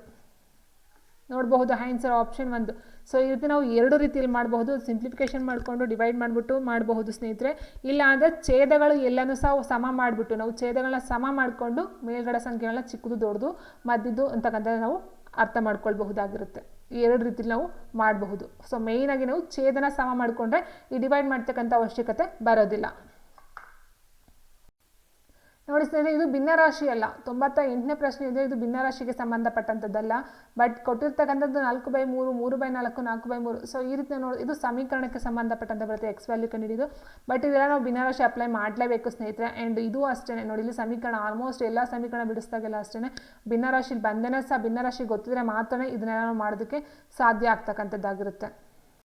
ನೋಡಬಹುದು. ಆನ್ಸರ್ ಆಪ್ಷನ್ ಒಂದು. ಸೊ ಈ ರೀತಿ ನಾವು ಎರಡು ರೀತಿಯಲ್ಲಿ ಮಾಡಬಹುದು. ಸಿಂಪ್ಲಿಫಿಕೇಶನ್ ಮಾಡಿಕೊಂಡು ಡಿವೈಡ್ ಮಾಡಿಬಿಟ್ಟು ಮಾಡಬಹುದು ಸ್ನೇಹಿತರೆ. ಇಲ್ಲ ಅಂದರೆ ಛೇದಗಳು ಎಲ್ಲನೂ ಸಹ ಸಮ ಮಾಡಿಬಿಟ್ಟು, ನಾವು ಛೇದಗಳನ್ನ ಸಮ ಮಾಡಿಕೊಂಡು ಮೇಲ್ಗಡೆ ಸಂಖ್ಯೆಗಳನ್ನ ಚಿಕ್ಕದು ದೊಡ್ಡದು, ಮದ್ದಿದ್ದು ಅಂತಕ್ಕಂಥ ನಾವು ಅರ್ಥ ಮಾಡ್ಕೊಳ್ಬಹುದಾಗಿರುತ್ತೆ. ಎರಡು ರೀತಿಲಿ ನಾವು ಮಾಡಬಹುದು. ಸೊ ಮೇಯ್ನಾಗಿ ನಾವು ಛೇದನ ಸಮ ಮಾಡಿಕೊಂಡ್ರೆ ಈ ಡಿವೈಡ್ ಮಾಡ್ತಕ್ಕಂಥ ಅವಶ್ಯಕತೆ ಬರೋದಿಲ್ಲ. ನೋಡಿ ಸ್ನೇಹಿತರೆ, ಇದು ಭಿನ್ನರಾಶಿ ಅಲ್ಲ. ತೊಂಬತ್ತ ಎಂಟನೇ ಪ್ರಶ್ನೆ ಇದೆ, ಇದು ಭಿನ್ನರಾಶಿಗೆ ಸಂಬಂಧಪಟ್ಟಂಥದ್ದಲ್ಲ. ಬಟ್ ಕೊಟ್ಟಿರ್ತಕ್ಕಂಥದ್ದು ನಾಲ್ಕು ಬೈ ಮೂರು ಮೂರು ಬೈ ನಾಲ್ಕು ನಾಲ್ಕು ಬೈ ಮೂರು. ಸೊ ಈ ರೀತಿ ನೋಡಿ, ಇದು ಸಮೀಕರಣಕ್ಕೆ ಸಂಬಂಧಪಟ್ಟಂತೆ ಬರುತ್ತೆ ಎಕ್ಸ್ ವ್ಯಾಲ್ಯೂ ಕಂಡಿಡಿದು ಬಟ್ ಇದೆಲ್ಲ ನಾವು ಭಿನ್ನರಾಶಿ ಅಪ್ಲೈ ಮಾಡಲೇಬೇಕು ಸ್ನೇಹಿತರೆ. ಆ್ಯಂಡ್ ಇದು ಅಷ್ಟೇ ನೋಡಿ, ಇಲ್ಲಿ ಸಮೀಕರಣ ಆಲ್ಮೋಸ್ಟ್ ಎಲ್ಲ ಸಮೀಕರಣ ಬಿಡಿಸ್ದಾಗೆಲ್ಲ ಅಷ್ಟೇ ಭಿನ್ನರಾಶಿ ಬಂದೇನೆ ಸಹ ಭಿನ್ನರಾಶಿ ಗೊತ್ತಿದ್ರೆ ಮಾತ್ರ ಇದನ್ನೆಲ್ಲ ನಾವು ಮಾಡೋದಕ್ಕೆ ಸಾಧ್ಯ ಆಗ್ತಕ್ಕಂಥದ್ದಾಗಿರುತ್ತೆ.